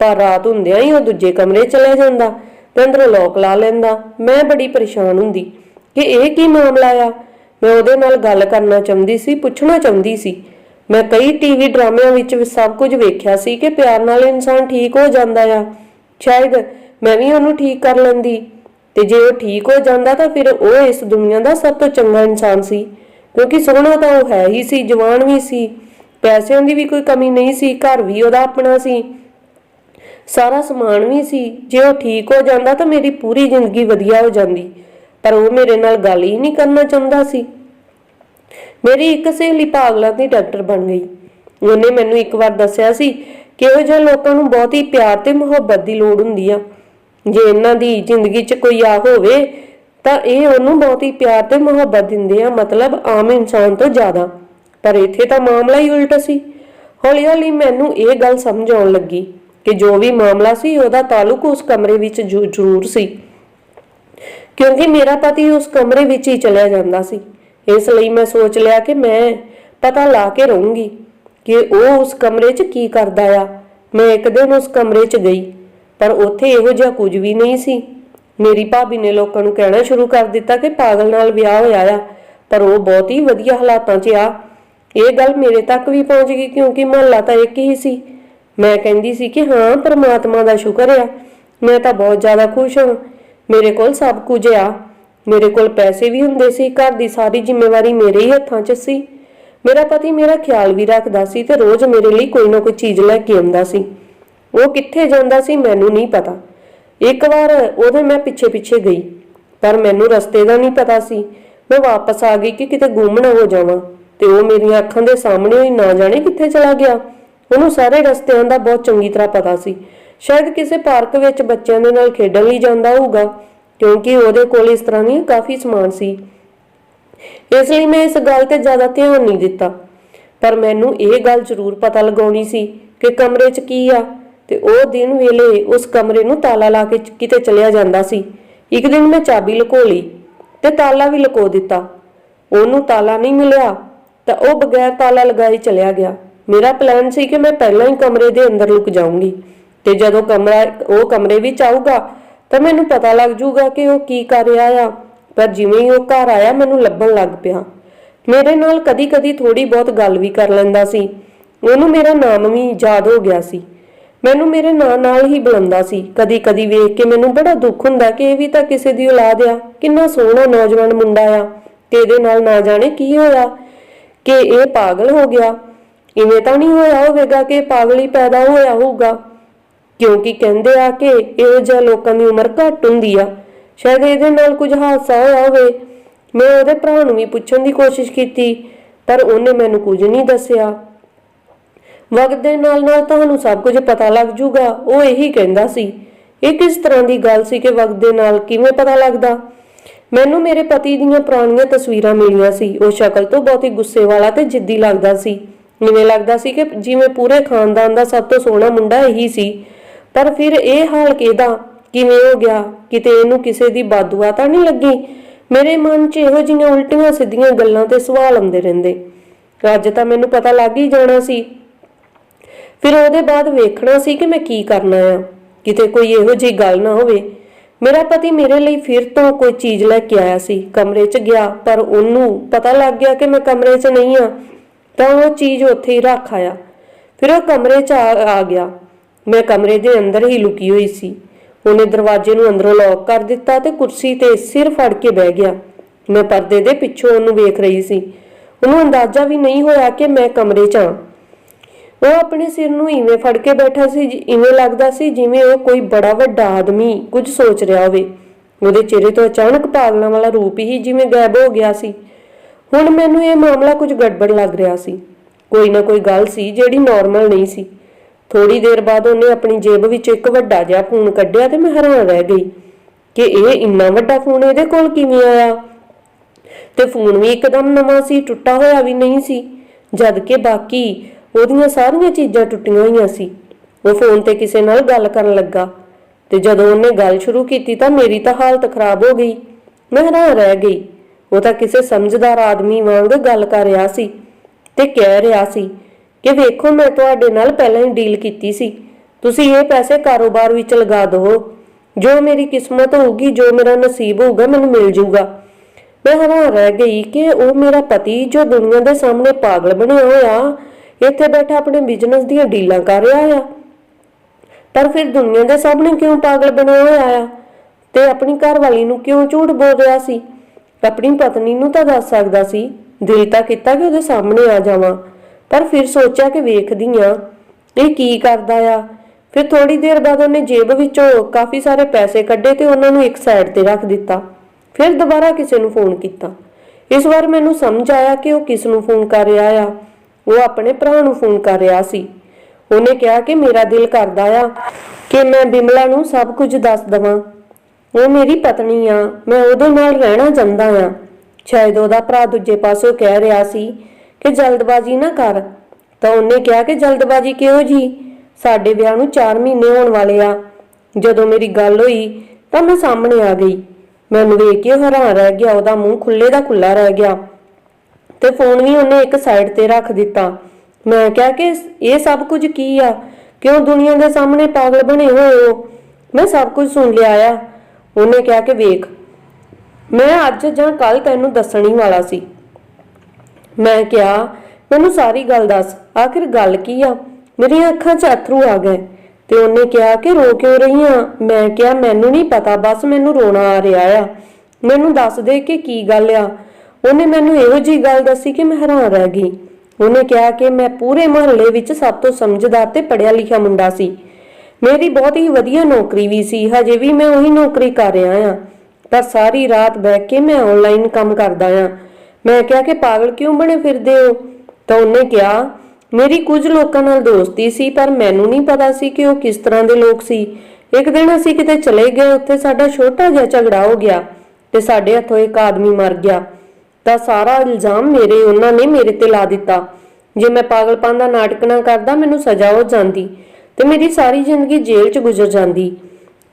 ਪਰ ਰਾਤ ਹੁੰਦਿਆਂ ਹੀ ਉਹ ਦੂਜੇ ਕਮਰੇ ਚਲੇ ਜਾਂਦਾ, ਤੇ ਅੰਦਰੋਂ ਲੋਕ ਲਾ ਲੈਂਦਾ। ਮੈਂ ਬੜੀ ਪਰੇਸ਼ਾਨ ਹੁੰਦੀ ਕਿ ਇਹ ਕੀ ਮਾਮਲਾ ਆ? ਮੈਂ ਉਹਦੇ ਨਾਲ ਗੱਲ ਕਰਨਾ ਚਾਹੁੰਦੀ ਸੀ, ਪੁੱਛਣਾ ਚਾਹੁੰਦੀ ਸੀ। ਮੈਂ ਕਈ ਟੀਵੀ ਡਰਾਮਿਆਂ ਵਿੱਚ ਸਭ ਕੁਝ ਵੇਖਿਆ ਸੀ ਕਿ ਪਿਆਰ ਨਾਲ ਇਨਸਾਨ ਠੀਕ ਹੋ ਜਾਂਦਾ ਆ। ਸ਼ਾਇਦ ਮੈਂ ਵੀ ਉਹਨੂੰ ਠੀਕ ਕਰ ਲੈਂਦੀ। ਤੇ ਜੇ ਉਹ ਠੀਕ ਹੋ ਜਾਂਦਾ ਤਾਂ ਫਿਰ ਉਹ ਇਸ ਦੁਨੀਆ ਦਾ ਸਭ ਤੋਂ ਚੰਗਾ ਇਨਸਾਨ ਸੀ। ਕਿਉਂਕਿ ਸੋਹਣਾ ਤਾਂ ਉਹ ਹੈ ਹੀ ਸੀ, ਜਵਾਨ ਵੀ ਸੀ। ਪੈਸਿਆਂ ਦੀ ਵੀ ਕੋਈ ਕਮੀ ਨਹੀਂ ਸੀ, ਘਰ ਵੀ ਉਹਦਾ ਆਪਣਾ ਸੀ। ਸਾਰਾ ਸਮਾਨ ਵੀ ਸੀ। ਜੇ ਉਹ ਠੀਕ ਹੋ ਜਾਂਦਾ ਤਾਂ ਮੇਰੀ ਪੂਰੀ ਜ਼ਿੰਦਗੀ ਵਧੀਆ ਹੋ ਜਾਂਦੀ। ਪਰ ਉਹ ਮੇਰੇ ਨਾਲ ਗੱਲ ਹੀ ਨਹੀਂ ਕਰਨਾ ਚਾਹੁੰਦਾ ਸੀ। ਮੇਰੀ ਇੱਕ ਸਹੇਲੀ ਪਾਗਲਾਂ ਦੀ ਡਾਕਟਰ ਬਣ ਗਈ। ਉਹਨੇ ਮੈਨੂੰ ਇੱਕ ਵਾਰ ਦੱਸਿਆ ਸੀ ਕਿ ਉਹ ਜਿਹੇ ਲੋਕਾਂ ਨੂੰ ਬਹੁਤ ਹੀ ਪਿਆਰ ਤੇ ਮੁਹੱਬਤ ਦੀ ਲੋੜ ਹੁੰਦੀ ਆ। ਜੇ ਇਹਨਾਂ ਦੀ ਜ਼ਿੰਦਗੀ 'ਚ ਕੋਈ ਆ ਹੋਵੇ, ਤਾਂ ਇਹ ਉਹਨੂੰ ਬਹੁਤ ਹੀ ਪਿਆਰ ਤੇ ਮੁਹੱਬਤ ਦਿੰਦੇ ਆ, ਮਤਲਬ ਆਮ ਇਨਸਾਨ ਤੋਂ ਜ਼ਿਆਦਾ। ਪਰ ਇੱਥੇ ਤਾਂ ਮਾਮਲਾ ਹੀ ਉਲਟ ਸੀ। ਹੌਲੀ ਹੌਲੀ ਮੈਨੂੰ ਇਹ ਗੱਲ ਸਮਝ ਆਉਣ ਲੱਗੀ ਕਿ ਜੋ ਵੀ ਮਾਮਲਾ ਸੀ, ਉਹਦਾ ਤਾਲੁਕ ਉਸ ਕਮਰੇ ਵਿੱਚ ਜ਼ਰੂਰ ਸੀ। ਕਿਉਂਕਿ ਮੇਰਾ ਪਤੀ ਉਸ ਕਮਰੇ ਵਿੱਚ ਹੀ ਚਲਿਆ ਜਾਂਦਾ ਸੀ। ਇਸ ਲਈ ਮੈਂ ਸੋਚ ਲਿਆ ਕਿ ਮੈਂ ਪਤਾ ਲਾ ਕੇ ਰਹੂੰਗੀ ਕਿ ਉਹ ਉਸ ਕਮਰੇ 'ਚ ਕੀ ਕਰਦਾ ਆ। ਮੈਂ ਇੱਕ ਦਿਨ ਉਸ ਕਮਰੇ 'ਚ ਗਈ, ਪਰ ਉੱਥੇ ਇਹੋ ਜਿਹਾ ਕੁਝ ਵੀ ਨਹੀਂ ਸੀ। ਮੇਰੀ ਭਾਬੀ ਨੇ ਲੋਕਾਂ ਨੂੰ ਕਹਿਣਾ ਸ਼ੁਰੂ ਕਰ ਦਿੱਤਾ ਕਿ ਪਾਗਲ ਨਾਲ ਵਿਆਹ ਹੋਇਆ ਆ, ਪਰ ਉਹ ਬਹੁਤ ਹੀ ਵਧੀਆ ਹਾਲਾਤਾਂ 'ਚ ਆ। ਇਹ ਗੱਲ ਮੇਰੇ ਤੱਕ ਵੀ ਪਹੁੰਚ ਗਈ ਕਿਉਂਕਿ ਮਹੱਲਾ ਤਾਂ ਇੱਕ ਹੀ ਸੀ। ਮੈਂ ਕਹਿੰਦੀ ਸੀ ਕਿ ਹਾਂ, ਪਰਮਾਤਮਾ ਦਾ ਸ਼ੁਕਰ ਆ, ਮੈਂ ਤਾਂ ਬਹੁਤ ਜ਼ਿਆਦਾ ਖੁਸ਼ ਹਾਂ। ਮੇਰੇ ਕੋਲ ਸਭ ਕੁਝ ਆ। ਮੇਰੇ ਕੋਲ ਪੈਸੇ ਵੀ ਹੁੰਦੇ ਸੀ, ਘਰ ਦੀ ਸਾਰੀ ਜ਼ਿੰਮੇਵਾਰੀ ਮੇਰੇ ਹੀ ਹੱਥਾਂ 'ਚ ਸੀ। ਮੇਰਾ ਪਤੀ ਮੇਰਾ ਖਿਆਲ ਵੀ ਰੱਖਦਾ ਸੀ ਤੇ ਰੋਜ਼ ਮੇਰੇ ਲਈ ਕੋਈ ਨਾ ਕੋਈ ਚੀਜ਼ ਲੈ ਕੇ ਆਉਂਦਾ ਸੀ। ਉਹ ਕਿੱਥੇ ਜਾਂਦਾ ਸੀ ਮੈਨੂੰ ਨਹੀਂ ਪਤਾ। ਇੱਕ ਵਾਰ ਉਹਦੇ ਮੈਂ ਪਿੱਛੇ ਪਿੱਛੇ ਗਈ, ਪਰ ਮੈਨੂੰ ਰਸਤੇ ਦਾ ਨਹੀਂ ਪਤਾ ਸੀ। ਮੈਂ ਵਾਪਸ ਆ ਗਈ ਕਿ ਕਿਤੇ ਗੁੰਮ ਨਾ ਹੋ ਜਾਵਾਂ ਤੇ ਉਹ ਮੇਰੀਆਂ ਅੱਖਾਂ ਦੇ ਸਾਹਮਣੇ ਹੀ ਨਾ ਜਾਣੇ ਕਿੱਥੇ ਚਲਾ ਗਿਆ। ਉਹਨੂੰ ਸਾਰੇ ਰਸਤਿਆਂ ਦਾ ਬਹੁਤ ਚੰਗੀ ਤਰ੍ਹਾਂ ਪਤਾ ਸੀ। ਸ਼ਾਇਦ ਕਿਸੇ ਪਾਰਕ ਵਿੱਚ ਬੱਚਿਆਂ ਦੇ ਨਾਲ ਖੇਡਣ ਲਈ ਜਾਂਦਾ ਹੋਊਗਾ, ਕਿਉਂਕਿ ਉਹਦੇ ਕੋਲ ਇਸ ਤਰ੍ਹਾਂ ਦੀ ਕਾਫੀ ਸਮਾਨ ਸੀ। ਇਸ ਲਈ ਮੈਂ ਇਸ ਗੱਲ ਤੇ ਜ਼ਿਆਦਾ ਧਿਆਨ ਨਹੀਂ ਦਿੱਤਾ। ਪਰ ਮੈਨੂੰ ਇਹ ਗੱਲ ਜ਼ਰੂਰ ਪਤਾ ਲਗਾਉਣੀ ਸੀ ਕਿ ਕਮਰੇ 'ਚ ਕੀ ਆ ਤੇ ਉਹ ਦਿਨ ਵੇਲੇ ਉਸ ਕਮਰੇ ਨੂੰ ਤਾਲਾ ਲਾ ਕੇ ਕਿਤੇ ਚਲਿਆ ਜਾਂਦਾ ਸੀ। ਇੱਕ ਦਿਨ ਮੈਂ ਚਾਬੀ ਲੁਕੋ ਲਈ ਤੇ ਤਾਲਾ ਵੀ ਲੁਕੋ ਦਿੱਤਾ। ਉਹਨੂੰ ਤਾਲਾ ਨਹੀਂ ਮਿਲਿਆ ਤਾਂ ਉਹ ਬਗੈਰ ਤਾਲਾ ਲਗਾਏ ਚਲਿਆ ਗਿਆ। ਮੇਰਾ ਪਲਾਨ ਸੀ ਕਿ ਮੈਂ ਪਹਿਲਾਂ ਹੀ ਕਮਰੇ ਦੇ ਅੰਦਰ ਲੁਕ ਜਾਊਂਗੀ। ਤੇ ਜਦੋਂ ਕਮਰਾ, ਉਹ ਕਮਰੇ ਵਿੱਚ ਆਊਗਾ, ਤਾਂ ਮੈਨੂੰ ਪਤਾ ਲੱਗ ਜਾਊਗਾ ਕਿ ਉਹ ਕੀ ਕਰ ਰਿਹਾ ਆ। ਪਰ ਜਿਵੇਂ ਹੀ ਉਹ ਘਰ ਆਇਆ, ਮੈਨੂੰ ਲੱਭਣ ਲੱਗ ਪਿਆ। ਮੇਰੇ ਨਾਲ ਕਦੀ-ਕਦੀ ਥੋੜੀ ਬਹੁਤ ਗੱਲ ਵੀ ਕਰ ਲੈਂਦਾ ਸੀ। ਉਹਨੂੰ ਮੇਰਾ ਨਾਮ ਵੀ ਯਾਦ ਹੋ ਗਿਆ ਸੀ। ਮੈਨੂੰ ਮੇਰੇ ਨਾਂ ਨਾਲ ਹੀ ਬੁਲਾਉਂਦਾ ਸੀ। ਕਦੀ-ਕਦੀ ਵੇਖ ਕੇ ਮੈਨੂੰ ਬੜਾ ਦੁੱਖ ਹੁੰਦਾ ਕਿ ਇਹ ਵੀ ਤਾਂ ਕਿਸੇ ਦੀ ਔਲਾਦ ਆ। ਕਿੰਨਾ ਸੋਹਣਾ ਨੌਜਵਾਨ ਮੁੰਡਾ ਆ। ਤੇ ਇਹਦੇ ਨਾਲ ਨਾ ਜਾਣੇ ਕੀ ਹੋਇਆ? ਕਿ ਇਹ ਪਾਗਲ ਹੋ ਗਿਆ। ਇਵੇਂ ਤਾਂ ਨਹੀਂ ਹੋਇਆ ਹੋਵੇਗਾ ਕਿ ਪਾਗਲ ਹੀ ਪੈਦਾ ਹੋਇਆ ਹੋਊਗਾ। ਕਿਉਂਕਿ ਕਹਿੰਦੇ ਆ ਕਿ ਇਹੋ ਜਿਹੇ ਲੋਕਾਂ ਦੀ ਉਮਰ ਘੱਟ ਹੁੰਦੀ ਆ। ਸ਼ਾਇਦ ਇਹਦੇ ਨਾਲ ਕੁਝ ਹਾਦਸਾ ਹੋਇਆ ਹੋਵੇ। ਮੈਂ ਉਹਦੇ ਭਰਾ ਨੂੰ ਵੀ ਪੁੱਛਣ ਦੀ ਕੋਸ਼ਿਸ਼ ਕੀਤੀ, ਪਰ ਉਹਨੇ ਮੈਨੂੰ ਕੁਝ ਨਹੀਂ ਦੱਸਿਆ। ਵਕਤ ਦੇ ਨਾਲ ਨਾਲ ਤੁਹਾਨੂੰ ਸਭ ਕੁਝ ਪਤਾ ਲੱਗ ਜੂਗਾ, ਉਹ ਇਹੀ ਕਹਿੰਦਾ ਸੀ। ਇਹ ਕਿਸ ਤਰ੍ਹਾਂ ਦੀ ਗੱਲ ਸੀ ਕਿ ਵਕਤ ਦੇ ਨਾਲ ਕਿਵੇਂ ਪਤਾ ਲੱਗਦਾ? ਮੈਨੂੰ ਮੇਰੇ ਪਤੀ ਦੀਆਂ ਪੁਰਾਣੀਆਂ ਤਸਵੀਰਾਂ ਮਿਲੀਆਂ ਸੀ। ਉਹ ਸ਼ਕਲ ਤੋਂ ਬਹੁਤ ਹੀ ਗੁੱਸੇ ਵਾਲਾ ਤੇ ਜਿੱਦੀ ਲੱਗਦਾ ਸੀ। ਜਿਵੇਂ ਲੱਗਦਾ ਸੀ ਕਿ ਜਿਵੇਂ ਪੂਰੇ ਖਾਨਦਾਨ ਦਾ ਸਭ ਤੋਂ ਸੋਹਣਾ ਮੁੰਡਾ ਇਹੀ ਸੀ। ਪਰ ਫਿਰ ਇਹ ਹਾਲ ਕਿਹਦਾ? ਕਿਵੇਂ ਹੋ ਗਿਆ? ਕਿਤੇ ਇਹਨੂੰ ਕਿਸੇ ਦੀ ਬਾਦੂਆ ਤਾਂ ਨਹੀਂ ਲੱਗੀ? ਮੇਰੇ ਮਨ 'ਚ ਇਹੋ ਜਿਹੀਆਂ ਉਲਟੀਆਂ ਸਿੱਧੀਆਂ ਗੱਲਾਂ ਤੇ ਸਵਾਲ ਆਉਂਦੇ ਰਹਿੰਦੇ। ਅੱਜ ਤਾਂ ਮੈਨੂੰ ਪਤਾ ਲੱਗ ਹੀ ਜਾਣਾ ਸੀ। ਫਿਰ ਉਹਦੇ ਬਾਅਦ ਵੇਖਣਾ ਸੀ ਕਿ ਮੈਂ ਕੀ ਕਰਨਾ ਆ ਕਿਤੇ ਕੋਈ ਇਹੋ ਜਿਹੀ ਗੱਲ ਨਾ ਹੋਵੇ। ਮੇਰਾ ਪਤੀ ਮੇਰੇ ਲਈ ਫਿਰ ਤੋਂ ਕੋਈ ਚੀਜ਼ ਲੈ ਕੇ ਆਇਆ ਸੀ। ਕਮਰੇ 'ਚ ਗਿਆ, ਪਰ ਉਹਨੂੰ ਪਤਾ ਲੱਗ ਗਿਆ ਕਿ ਮੈਂ ਕਮਰੇ 'ਚ ਨਹੀਂ ਆ। ਤਾਂ ਉਹ ਚੀਜ਼ ਉੱਥੇ ਹੀ ਰੱਖ ਆਇਆ। ਫਿਰ ਉਹ ਕਮਰੇ 'ਚ ਆ ਆ ਗਿਆ। ਮੈਂ ਕਮਰੇ ਦੇ ਅੰਦਰ ਹੀ ਲੁਕੀ ਹੋਈ ਸੀ। ਉਹਨੇ ਦਰਵਾਜ਼ੇ ਨੂੰ ਅੰਦਰੋਂ ਲੌਕ ਕਰ ਦਿੱਤਾ ਤੇ ਕੁਰਸੀ ਤੇ ਸਿਰ ਫੜ ਕੇ ਬਹਿ ਗਿਆ। ਮੈਂ ਪਰਦੇ ਦੇ ਪਿੱਛੋਂ ਉਹਨੂੰ ਵੇਖ ਰਹੀ ਸੀ। ਉਹਨੂੰ ਅੰਦਾਜ਼ਾ ਵੀ ਨਹੀਂ ਹੋਇਆ ਕਿ ਮੈਂ ਕਮਰੇ 'ਚ ਆਂ ਉਹ ਆਪਣੇ ਸਿਰ ਨੂੰ ਇਵੇਂ ਫੜ ਕੇ ਬੈਠਾ ਸੀ ਇਵੇਂ ਲੱਗਦਾ ਸੀ ਜਿਵੇਂ ਉਹ ਕੋਈ ਬੜਾ ਵੱਡਾ ਆਦਮੀ ਕੁਝ ਸੋਚ ਰਿਹਾ ਹੋਵੇ। ਉਹਦੇ ਚਿਹਰੇ ਤੋਂ ਅਚਾਨਕ ਪਾਗਲਾਂ ਵਾਲਾ ਰੂਪ ਹੀ ਜਿਵੇਂ ਗਾਇਬ ਹੋ ਗਿਆ ਸੀ। ਹੁਣ ਮੈਨੂੰ ਇਹ ਮਾਮਲਾ ਕੁਝ ਗੜਬੜ ਲੱਗ ਰਿਹਾ ਸੀ। ਕੋਈ ਨਾ ਕੋਈ ਗੱਲ ਸੀ ਜਿਹੜੀ ਨਾਰਮਲ ਨਹੀਂ ਸੀ। ਥੋੜੀ ਦੇਰ ਬਾਅਦ ਉਹਨੇ ਆਪਣੀ ਜੇਬ ਵਿੱਚ ਇੱਕ ਵੱਡਾ ਜਿਹਾ ਫੋਨ ਕੱਢਿਆ ਤੇ ਮੈਂ ਹੈਰਾਨ ਰਹਿ ਗਈ ਕਿ ਇਹ ਇੰਨਾ ਵੱਡਾ ਫੋਨ ਇਹਦੇ ਕੋਲ ਕਿਵੇਂ ਆਇਆ? ਤੇ ਫੋਨ ਵੀ ਇੱਕਦਮ ਨਵਾਂ ਸੀ, ਟੁੱਟਾ ਹੋਇਆ ਵੀ ਨਹੀਂ ਸੀ, ਜਦ ਕਿ ਬਾਕੀ ਉਹਦੀਆਂ ਸਾਰੀਆਂ ਚੀਜ਼ਾਂ ਟੁੱਟੀਆਂ ਹੋਈਆਂ ਸੀ। ਉਹ ਫੋਨ ਤੇ ਕਿਸੇ ਨਾਲ ਗੱਲ ਕਰਨ ਲੱਗਾ ਤੇ ਜਦੋਂ ਉਹਨੇ ਗੱਲ ਸ਼ੁਰੂ ਕੀਤੀ ਤਾਂ ਮੇਰੀ ਤਾਂ ਹਾਲਤ ਖਰਾਬ ਹੋ ਗਈ। ਮੈਂ ਹੈਰਾਨ ਰਹਿ ਗਈ। ਉਹ ਤਾਂ ਕਿਸੇ ਸਮਝਦਾਰ ਆਦਮੀ ਵਾਂਗ ਗੱਲ ਕਰ ਰਿਹਾ ਸੀ ਤੇ ਕਹਿ ਰਿਹਾ ਸੀ ਕਿ ਵੇਖੋ ਮੈਂ ਤੁਹਾਡੇ ਨਾਲ ਪਹਿਲਾਂ ਹੀ ਡੀਲ ਕੀਤੀ ਸੀ। ਤੁਸੀਂ ਇਹ ਪੈਸੇ ਕਾਰੋਬਾਰ ਵਿੱਚ ਲਗਾ ਦਿਓ ਜੋ ਮੇਰੀ ਕਿਸਮਤ ਹੋਊਗੀ, ਜੋ ਮੇਰਾ ਨਸੀਬ ਹੋਊਗਾ, ਮੈਨੂੰ ਮਿਲ ਜਾਊਗਾ ਮੈਂ ਹੈਰਾਨ ਰਹਿ ਗਈ ਕਿ ਉਹ ਮੇਰਾ ਪਤੀ ਜੋ ਦੁਨੀਆ ਦੇ ਸਾਹਮਣੇ ਪਾਗਲ ਬਣਿਆ ਹੋਇਆ, ਇੱਥੇ ਬੈਠਾ ਆਪਣੇ ਬਿਜ਼ਨਸ ਦੀਆਂ ਡੀਲਾਂ ਕਰ ਰਿਹਾ ਆ। ਪਰ ਫਿਰ ਦੁਨੀਆ ਦੇ ਸਾਹਮਣੇ ਕਿਉਂ ਪਾਗਲ ਬਣਿਆ ਹੋਇਆ ਆ? ਤੇ ਆਪਣੀ ਘਰਵਾਲੀ ਨੂੰ ਕਿਉਂ ਝੂਠ ਬੋਲ ਰਿਹਾ ਸੀ? ਆਪਣੀ ਪਤਨੀ ਨੂੰ ਤਾਂ ਦੱਸ ਸਕਦਾ ਸੀ, ਦਿਲ ਤਾਂ ਕੀਤਾ ਕਿ ਉਹਦੇ ਸਾਹਮਣੇ ਆ ਜਾਵਾਂ। ਪਰ ਫਿਰ ਸੋਚਿਆ ਕਿ ਵੇਖਦੀ ਆ ਇਹ ਕੀ ਕਰਦਾ ਆ? ਫਿਰ ਥੋੜੀ ਦੇਰ ਬਾਅਦ ਉਹਨੇ ਜੇਬ ਵਿੱਚੋਂ ਕਾਫੀ ਸਾਰੇ ਪੈਸੇ ਕੱਢੇ ਤੇ ਉਹਨਾਂ ਨੂੰ ਇੱਕ ਸਾਈਡ ਤੇ ਰੱਖ ਦਿੱਤਾ। ਫਿਰ ਦੁਬਾਰਾ ਕਿਸੇ ਨੂੰ ਫੋਨ ਕੀਤਾ। ਇਸ ਵਾਰ ਮੈਨੂੰ ਸਮਝ ਆਇਆ ਕਿ ਉਹ ਕਿਸ ਨੂੰ ਫੋਨ ਕਰ ਰਿਹਾ ਆ। ਉਹ ਆਪਣੇ ਭਰਾ ਨੂੰ ਫੋਨ ਕਰ ਰਿਹਾ ਸੀ। ਉਹਨੇ ਕਿਹਾ ਕਿ ਮੇਰਾ ਦਿਲ ਕਰਦਾ ਆ ਕਿ ਮੈਂ ਬਿਮਲਾ ਨੂੰ ਸਭ ਕੁਝ ਦੱਸ ਦਵਾਂ। ਉਹ ਮੇਰੀ ਪਤਨੀ ਆ, ਮੈਂ ਉਹਦੇ ਨਾਲ ਰਹਿਣਾ ਚਾਹੁੰਦਾ ਆ। ਸ਼ਾਇਦ ਉਹਦਾ ਭਰਾ ਦੂਜੇ ਪਾਸੋਂ ਕਹਿ ਰਿਹਾ ਸੀ ਕਿ ਜਲਦਬਾਜ਼ੀ ਨਾ ਕਰ। ਤਾਂ ਉਹਨੇ ਕਿਹਾ ਕਿ ਜਲਦਬਾਜ਼ੀ ਕਿਉਂ ਜੀ ਸਾਡੇ ਵਿਆਹ ਨੂੰ 4 ਮਹੀਨੇ ਹੋਣ ਵਾਲੇ ਆ। ਜਦੋਂ ਮੇਰੀ ਗੱਲ ਹੋਈ ਤਾਂ ਮੈਂ ਸਾਹਮਣੇ ਆ ਗਈ। ਮੈਨੂੰ ਵੇਖ ਕੇ ਹੈਰਾਨ ਰਹਿ ਗਿਆ, ਉਹਦਾ ਮੂੰਹ ਖੁੱਲੇ ਦਾ ਖੁੱਲਾ ਰਹਿ ਗਿਆ। ਤੇ ਫੋਨ ਵੀ ਉਹਨੇ ਇੱਕ ਸਾਈਡ ਤੇ ਰੱਖ ਦਿੱਤਾ। ਮੈਂ ਕਿਹਾ ਕਿ ਇਹ ਸਭ ਕੁਝ ਕੀ ਆ? ਕਿਉਂ ਦੁਨੀਆ ਦੇ ਸਾਹਮਣੇ ਪਾਗਲ ਬਣੇ ਹੋਏ ਹੋ? ਮੈਂ ਸਭ ਕੁਝ ਸੁਣ ਲਿਆ ਆ। ਉਹਨੇ ਕਿਹਾ ਕਿ ਵੇਖ, ਮੈਂ ਅੱਜ ਜਾਂ ਕੱਲ ਤੈਨੂੰ ਦੱਸਣ ਹੀ ਵਾਲਾ ਸੀ। ਮੈਂ ਕਿਹਾ, ਮੈਨੂੰ ਸਾਰੀ ਗੱਲ ਦੱਸ, ਆਖਿਰ ਗੱਲ ਕੀ ਆ? ਮੇਰੀਆਂ ਅੱਖਾਂ 'ਚ ਅਥਰੂ ਆ ਗਏ। ਤੇ ਉਹਨੇ ਕਿਹਾ ਕਿ, ਰੋ ਕਿਉਂ ਰਹੀ ਆ? ਮੈਂ ਕਿਹਾ, ਮੈਨੂੰ ਨਹੀਂ ਪਤਾ, ਬਸ ਮੈਨੂੰ ਰੋਣਾ ਆ ਰਿਹਾ ਆ। ਮੈਨੂੰ ਦੱਸ ਦੇ ਕਿ ਕੀ ਗੱਲ ਆ? ਉਹਨੇ ਮੈਨੂੰ ਇਹੋ ਜੀ ਗੱਲ ਦੱਸੀ ਕਿ ਮੈਂ ਹੈਰਾਨ ਰਹਿ ਗਈ। ਉਹਨੇ ਕਿਹਾ ਕਿ ਮੈਂ ਪੂਰੇ ਮੁਹੱਲੇ ਵਿੱਚ ਸਭ ਤੋਂ ਸਮਝਦਾਰ ਤੇ ਪੜਿਆ ਲਿਖਿਆ ਮੁੰਡਾ ਸੀ। ਮੇਰੀ ਬਹੁਤ ਹੀ ਵਧੀਆ ਨੌਕਰੀ ਵੀ ਸੀ, ਹਜੇ ਵੀ ਮੈਂ ਉਹੀ ਨੌਕਰੀ ਕਰ ਰਿਹਾ ਆ। ਪਰ ਸਾਰੀ ਰਾਤ ਬੈਠ ਕੇ ਮੈਂ ਆਨਲਾਈਨ ਕੰਮ ਕਰਦਾ ਆ। ਮੈਂ ਕਿਹਾ ਕਿ ਪਾਗਲ ਕਿਉਂ ਬਣੇ ਫਿਰਦੇ ਹੋ? ਤਾਂ ਉਹਨੇ ਕਿਹਾ, ਮੇਰੀ ਕੁਝ ਲੋਕਾਂ ਨਾਲ ਦੋਸਤੀ ਸੀ, ਪਰ ਮੈਨੂੰ ਨਹੀਂ ਪਤਾ ਸੀ ਕਿ ਉਹ ਕਿਸ ਤਰ੍ਹਾਂ ਦੇ ਲੋਕ ਸੀ। ਇੱਕ ਦਿਨ ਅਸੀਂ ਕਿਤੇ ਚਲੇ ਗਏ, ਉੱਥੇ ਸਾਡਾ ਛੋਟਾ ਜਿਹਾ ਝਗੜਾ ਹੋ ਗਿਆ ਤੇ ਸਾਡੇ ਹੱਥੋਂ ਇੱਕ ਆਦਮੀ ਮਰ ਗਿਆ। ਤਾਂ ਸਾਰਾ ਇਲਜ਼ਾਮ ਮੇਰੇ, ਉਹਨਾਂ ਨੇ ਮੇਰੇ ਤੇ ਲਾ ਦਿੱਤਾ। ਜੇ ਮੈਂ ਪਾਗਲਪਨ ਦਾ ਨਾਟਕ ਨਾ ਕਰਦਾ, ਮੈਨੂੰ ਸਜ਼ਾ ਹੋ ਜਾਂਦੀ ਤੇ ਮੇਰੀ ਸਾਰੀ ਜ਼ਿੰਦਗੀ ਜੇਲ੍ਹ 'ਚ ਗੁਜ਼ਰ ਜਾਂਦੀ,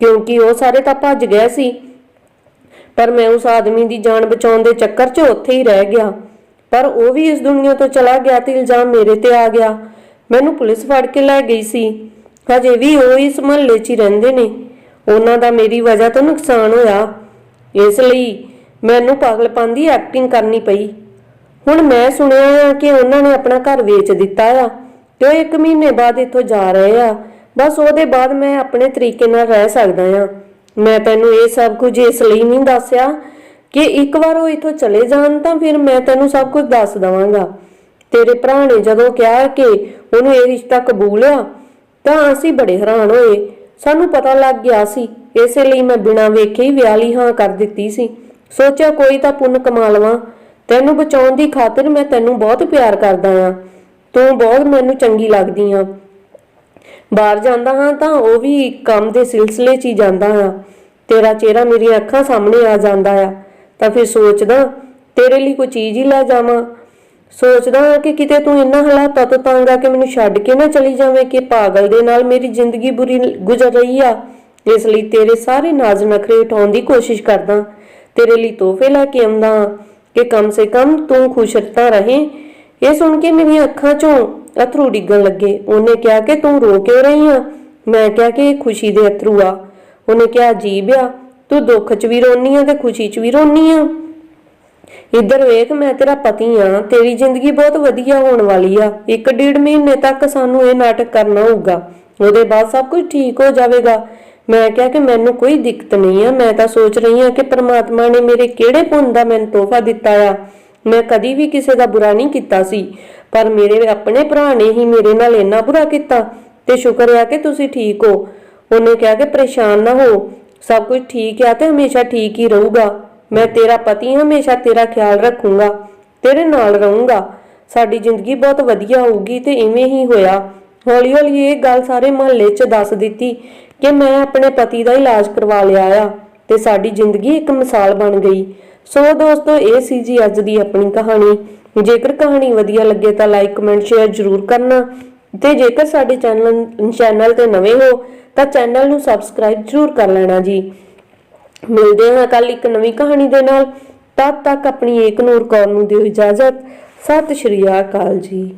ਕਿਉਂਕਿ ਉਹ ਸਾਰੇ ਤਾਂ ਭੱਜ ਗਏ ਸੀ। ਪਰ ਮੈਂ ਉਸ ਆਦਮੀ ਦੀ ਜਾਨ ਬਚਾਉਣ ਦੇ ਚੱਕਰ 'ਚ ਉੱਥੇ ਹੀ ਰਹਿ ਗਿਆ। ਪਰ ਉਹ ਵੀ ਇਸ ਦੁਨੀਆ ਤੋਂ ਚਲਾ ਗਿਆ ਤੇ ਇਲਜ਼ਾਮ ਮੇਰੇ ਤੇ ਆ ਗਿਆ। ਮੈਨੂੰ ਪੁਲਿਸ ਫੜ ਕੇ ਲੈ ਗਈ ਸੀ। ਹਜੇ ਵੀ ਉਹ ਇਸ ਮਹੱਲੇ 'ਚ ਹੀ ਰਹਿੰਦੇ ਨੇ। ਉਹਨਾਂ ਦਾ ਮੇਰੀ ਵਜ੍ਹਾ ਤੋਂ ਨੁਕਸਾਨ ਹੋਇਆ। ਇਸ ਲਈ ਮੈਨੂੰ ਪਾਗਲਪਨ ਦੀ ਐਕਟਿੰਗ ਕਰਨੀ ਪਈ। ਹੁਣ ਮੈਂ ਸੁਣਿਆ ਆ ਕਿ ਉਹਨਾਂ ਨੇ ਆਪਣਾ ਘਰ ਵੇਚ ਦਿੱਤਾ ਆ ਤੇ ਉਹ 1 ਮਹੀਨੇ ਬਾਅਦ ਇੱਥੋਂ ਜਾ ਰਹੇ ਆ। ਬਸ ਉਹਦੇ ਬਾਅਦ ਮੈਂ ਆਪਣੇ ਤਰੀਕੇ ਨਾਲ ਰਹਿ ਸਕਦਾ ਆ। ਮੈਂ ਤੈਨੂੰ ਇਹ ਸਭ ਕੁਝ ਇਸ ਲਈ ਨਹੀਂ ਦੱਸਿਆ ਕਿ ਇੱਕ ਵਾਰ ਉਹ ਇੱਥੋਂ ਚਲੇ ਜਾਣ ਤਾਂ ਫਿਰ ਮੈਂ ਤੈਨੂੰ ਸਭ ਕੁਝ ਦੱਸ ਦਵਾਂਗਾ। ਤੇਰੇ ਭਰਾ ਨੇ ਜਦੋਂ ਕਿਹਾ ਕਿ ਉਹਨੂੰ ਇਹ ਰਿਸ਼ਤਾ ਕਬੂਲ ਆ, ਤਾਂ ਅਸੀਂ ਬੜੇ ਹੈਰਾਨ ਹੋਏ। ਸਾਨੂੰ ਪਤਾ ਲੱਗ ਗਿਆ ਸੀ, ਇਸੇ ਲਈ ਮੈਂ ਬਿਨਾਂ ਵੇਖੇ ਹੀ ਵਿਆਹ ਲਈ ਹਾਂ ਕਰ ਦਿੱਤੀ ਸੀ। ਸੋਚਿਆ ਕੋਈ ਤਾਂ ਪੁੰਨ ਕਮਾ ਲਵਾਂ। ਤੈਨੂੰ ਬਚਾਉਣ ਦੀ ਖਾਤਰ ਮੈਂ ਤੈਨੂੰ ਬਹੁਤ ਪਿਆਰ ਕਰਦਾ ਆ ਤੂੰ ਬਹੁਤ ਮੈਨੂੰ ਚੰਗੀ ਲੱਗਦੀ ਆ। ਬਾਹਰ ਜਾਂਦਾ ਹਾਂ ਤਾਂ ਉਹ ਵੀ ਕੰਮ ਦੇ ਸਿਲਸਿਲੇ 'ਚ ਹੀ ਜਾਂਦਾ ਹਾਂ। ਤੇਰਾ ਚਿਹਰਾ ਮੇਰੀਆਂ ਅੱਖਾਂ ਸਾਹਮਣੇ ਆ ਜਾਂਦਾ ਆ। ਤਾਂ ਫਿਰ ਸੋਚਦਾ, ਤੇਰੇ ਲਈ ਕੋਈ ਚੀਜ਼ ਹੀ ਲੈ ਜਾਵਾਂ। ਸੋਚਦਾ ਹਾਂ ਕਿ ਕਿਤੇ ਤੂੰ ਇੰਨਾ ਹਾਲਾਤਾਂ ਤੋਂ ਤੰਗ ਆ ਕਿ ਮੈਨੂੰ ਛੱਡ ਕੇ ਨਾ ਚਲੀ ਜਾਵੇਂ ਕਿ ਪਾਗਲ ਦੇ ਨਾਲ ਮੇਰੀ ਜ਼ਿੰਦਗੀ ਬੁਰੀ ਗੁਜ਼ਰ ਰਹੀ ਆ। ਇਸ ਲਈ ਤੇਰੇ ਸਾਰੇ ਨਾਜ਼ ਨਖਰੇ ਉਠਾਉਣ ਦੀ ਕੋਸ਼ਿਸ਼ ਕਰਦਾ। ਤੇਰੇ ਲਈ ਤੋਹਫੇ ਲੈ ਕੇ ਆਉਂਦਾ ਹਾਂ ਕਿ ਕਮ ਸੇ ਕਮ ਤੂੰ ਖੁਸ਼ ਤਾਂ ਰਹੇ। ਇਹ ਸੁਣ ਕੇ ਮੇਰੀਆਂ ਅੱਖਾਂ 'ਚੋਂ ਅਥਰੂ ਡਿੱਗਣ ਲੱਗੇ। ਉਹਨੇ ਕਿਹਾ ਕਿ ਤੂੰ ਰੋ ਕਿਉਂ ਰਹੀ ਆ? ਮੈਂ ਕਿਹਾ ਕਿ ਇਹ ਖੁਸ਼ੀ ਦੇ ਅਥਰੂ ਆ। ਉਹਨੇ ਕਿਹਾ, ਅਜੀਬ ਆ। ਤੂੰ ਦੁੱਖ 'ਚ ਵੀ ਰੋਨੀ ਆ ਤੇ ਖੁਸ਼ੀ 'ਚ ਵੀ ਰੋਨੀ ਆ? ਇੱਧਰ ਵੇਖ, ਮੈਂ ਤੇਰਾ ਪਤੀ ਆ। ਤੇਰੀ ਜ਼ਿੰਦਗੀ ਬਹੁਤ ਵਧੀਆ ਹੋਣ ਵਾਲੀ ਆ। ਇੱਕ ਡੇਢ ਮਹੀਨੇ ਤੱਕ ਸਾਨੂੰ ਇਹ ਨਾਟਕ ਕਰਨਾ ਹੋਊਗਾ। ਉਹਦੇ ਬਾਅਦ ਸਭ ਕੁਝ ਠੀਕ ਹੋ ਜਾਵੇਗਾ। ਮੈਂ ਕਿਹਾ ਕਿ ਮੈਨੂੰ ਕੋਈ ਦਿੱਕਤ ਨਹੀਂ ਆ। ਮੈਂ ਤਾਂ ਸੋਚ ਰਹੀ ਆ ਕਿ ਪ੍ਰਮਾਤਮਾ ਨੇ ਮੇਰੇ ਕਿਹੜੇ ਪੁੰਨ ਦਾ ਮੈਨੂੰ ਤੋਹਫਾ ਦਿੱਤਾ ਆ। ਮੈਂ ਕਦੀ ਵੀ ਕਿਸੇ ਦਾ ਬੁਰਾ ਨਹੀਂ ਕੀਤਾ ਸੀ, ਪਰ ਮੇਰੇ ਆਪਣੇ ਭਰਾ ਨੇ ਹੀ ਮੇਰੇ ਨਾਲ ਇੰਨਾ ਬੁਰਾ ਕੀਤਾ ਤੇ ਸ਼ੁਕਰ ਹੈ ਕਿ ਤੁਸੀਂ ਠੀਕ ਹੋ। ਉਹਨੇ ਕਿਹਾ ਕਿ ਪਰੇਸ਼ਾਨ ਨਾ ਹੋ, ਸਭ ਕੁਝ ਠੀਕ ਆ ਤੇ ਹਮੇਸ਼ਾ ਠੀਕ ਹੀ ਰਹੂਗਾ। ਮੈਂ ਤੇਰਾ ਪਤੀ ਹਮੇਸ਼ਾ ਤੇਰਾ ਖਿਆਲ ਰੱਖੂੰਗਾ, ਤੇਰੇ ਨਾਲ ਰਹੂੰਗਾ। ਸਾਡੀ ਜ਼ਿੰਦਗੀ ਬਹੁਤ ਵਧੀਆ ਹੋਊਗੀ ਤੇ ਇਵੇਂ ਹੀ ਹੋਇਆ। ਹੌਲੀ ਹੌਲੀ ਇਹ ਗੱਲ ਸਾਰੇ ਮਹੱਲੇ 'ਚ ਦੱਸ ਦਿੱਤੀ ਕਿ ਮੈਂ ਆਪਣੇ ਪਤੀ ਦਾ ਇਲਾਜ ਕਰਵਾ ਲਿਆ ਆ ਤੇ ਸਾਡੀ ਜ਼ਿੰਦਗੀ ਇੱਕ ਮਿਸਾਲ ਬਣ ਗਈ। ਸੋ ਦੋਸਤੋ, ਇਹ ਸੀ ਜੀ ਅੱਜ ਦੀ ਆਪਣੀ ਕਹਾਣੀ। ਜੇਕਰ ਕਹਾਣੀ ਵਧੀਆ ਲੱਗੇ ਤਾਂ ਲਾਈਕ ਕਮੈਂਟ ਸ਼ੇਅਰ ਜ਼ਰੂਰ ਕਰਨਾ। ਤੇ ਜੇਕਰ ਸਾਡੇ ਚੈਨਲ ਚੈਨਲ ਤੇ ਨਵੇਂ ਹੋ, ਤਾਂ ਚੈਨਲ ਨੂੰ ਸਬਸਕ੍ਰਾਈਬ ਜ਼ਰੂਰ ਕਰ ਲੈਣਾ ਜੀ। ਮਿਲਦੇ ਹਾਂ ਕੱਲ ਇੱਕ ਨਵੀਂ ਕਹਾਣੀ ਦੇ ਨਾਲ। ਤਦ ਤੱਕ ਆਪਣੀ ਏਕ ਨੂਰ ਕੌਰ ਨੂੰ ਦਿਓ ਇਜਾਜ਼ਤ। ਸਤਿ ਸ਼੍ਰੀ ਅਕਾਲ ਜੀ।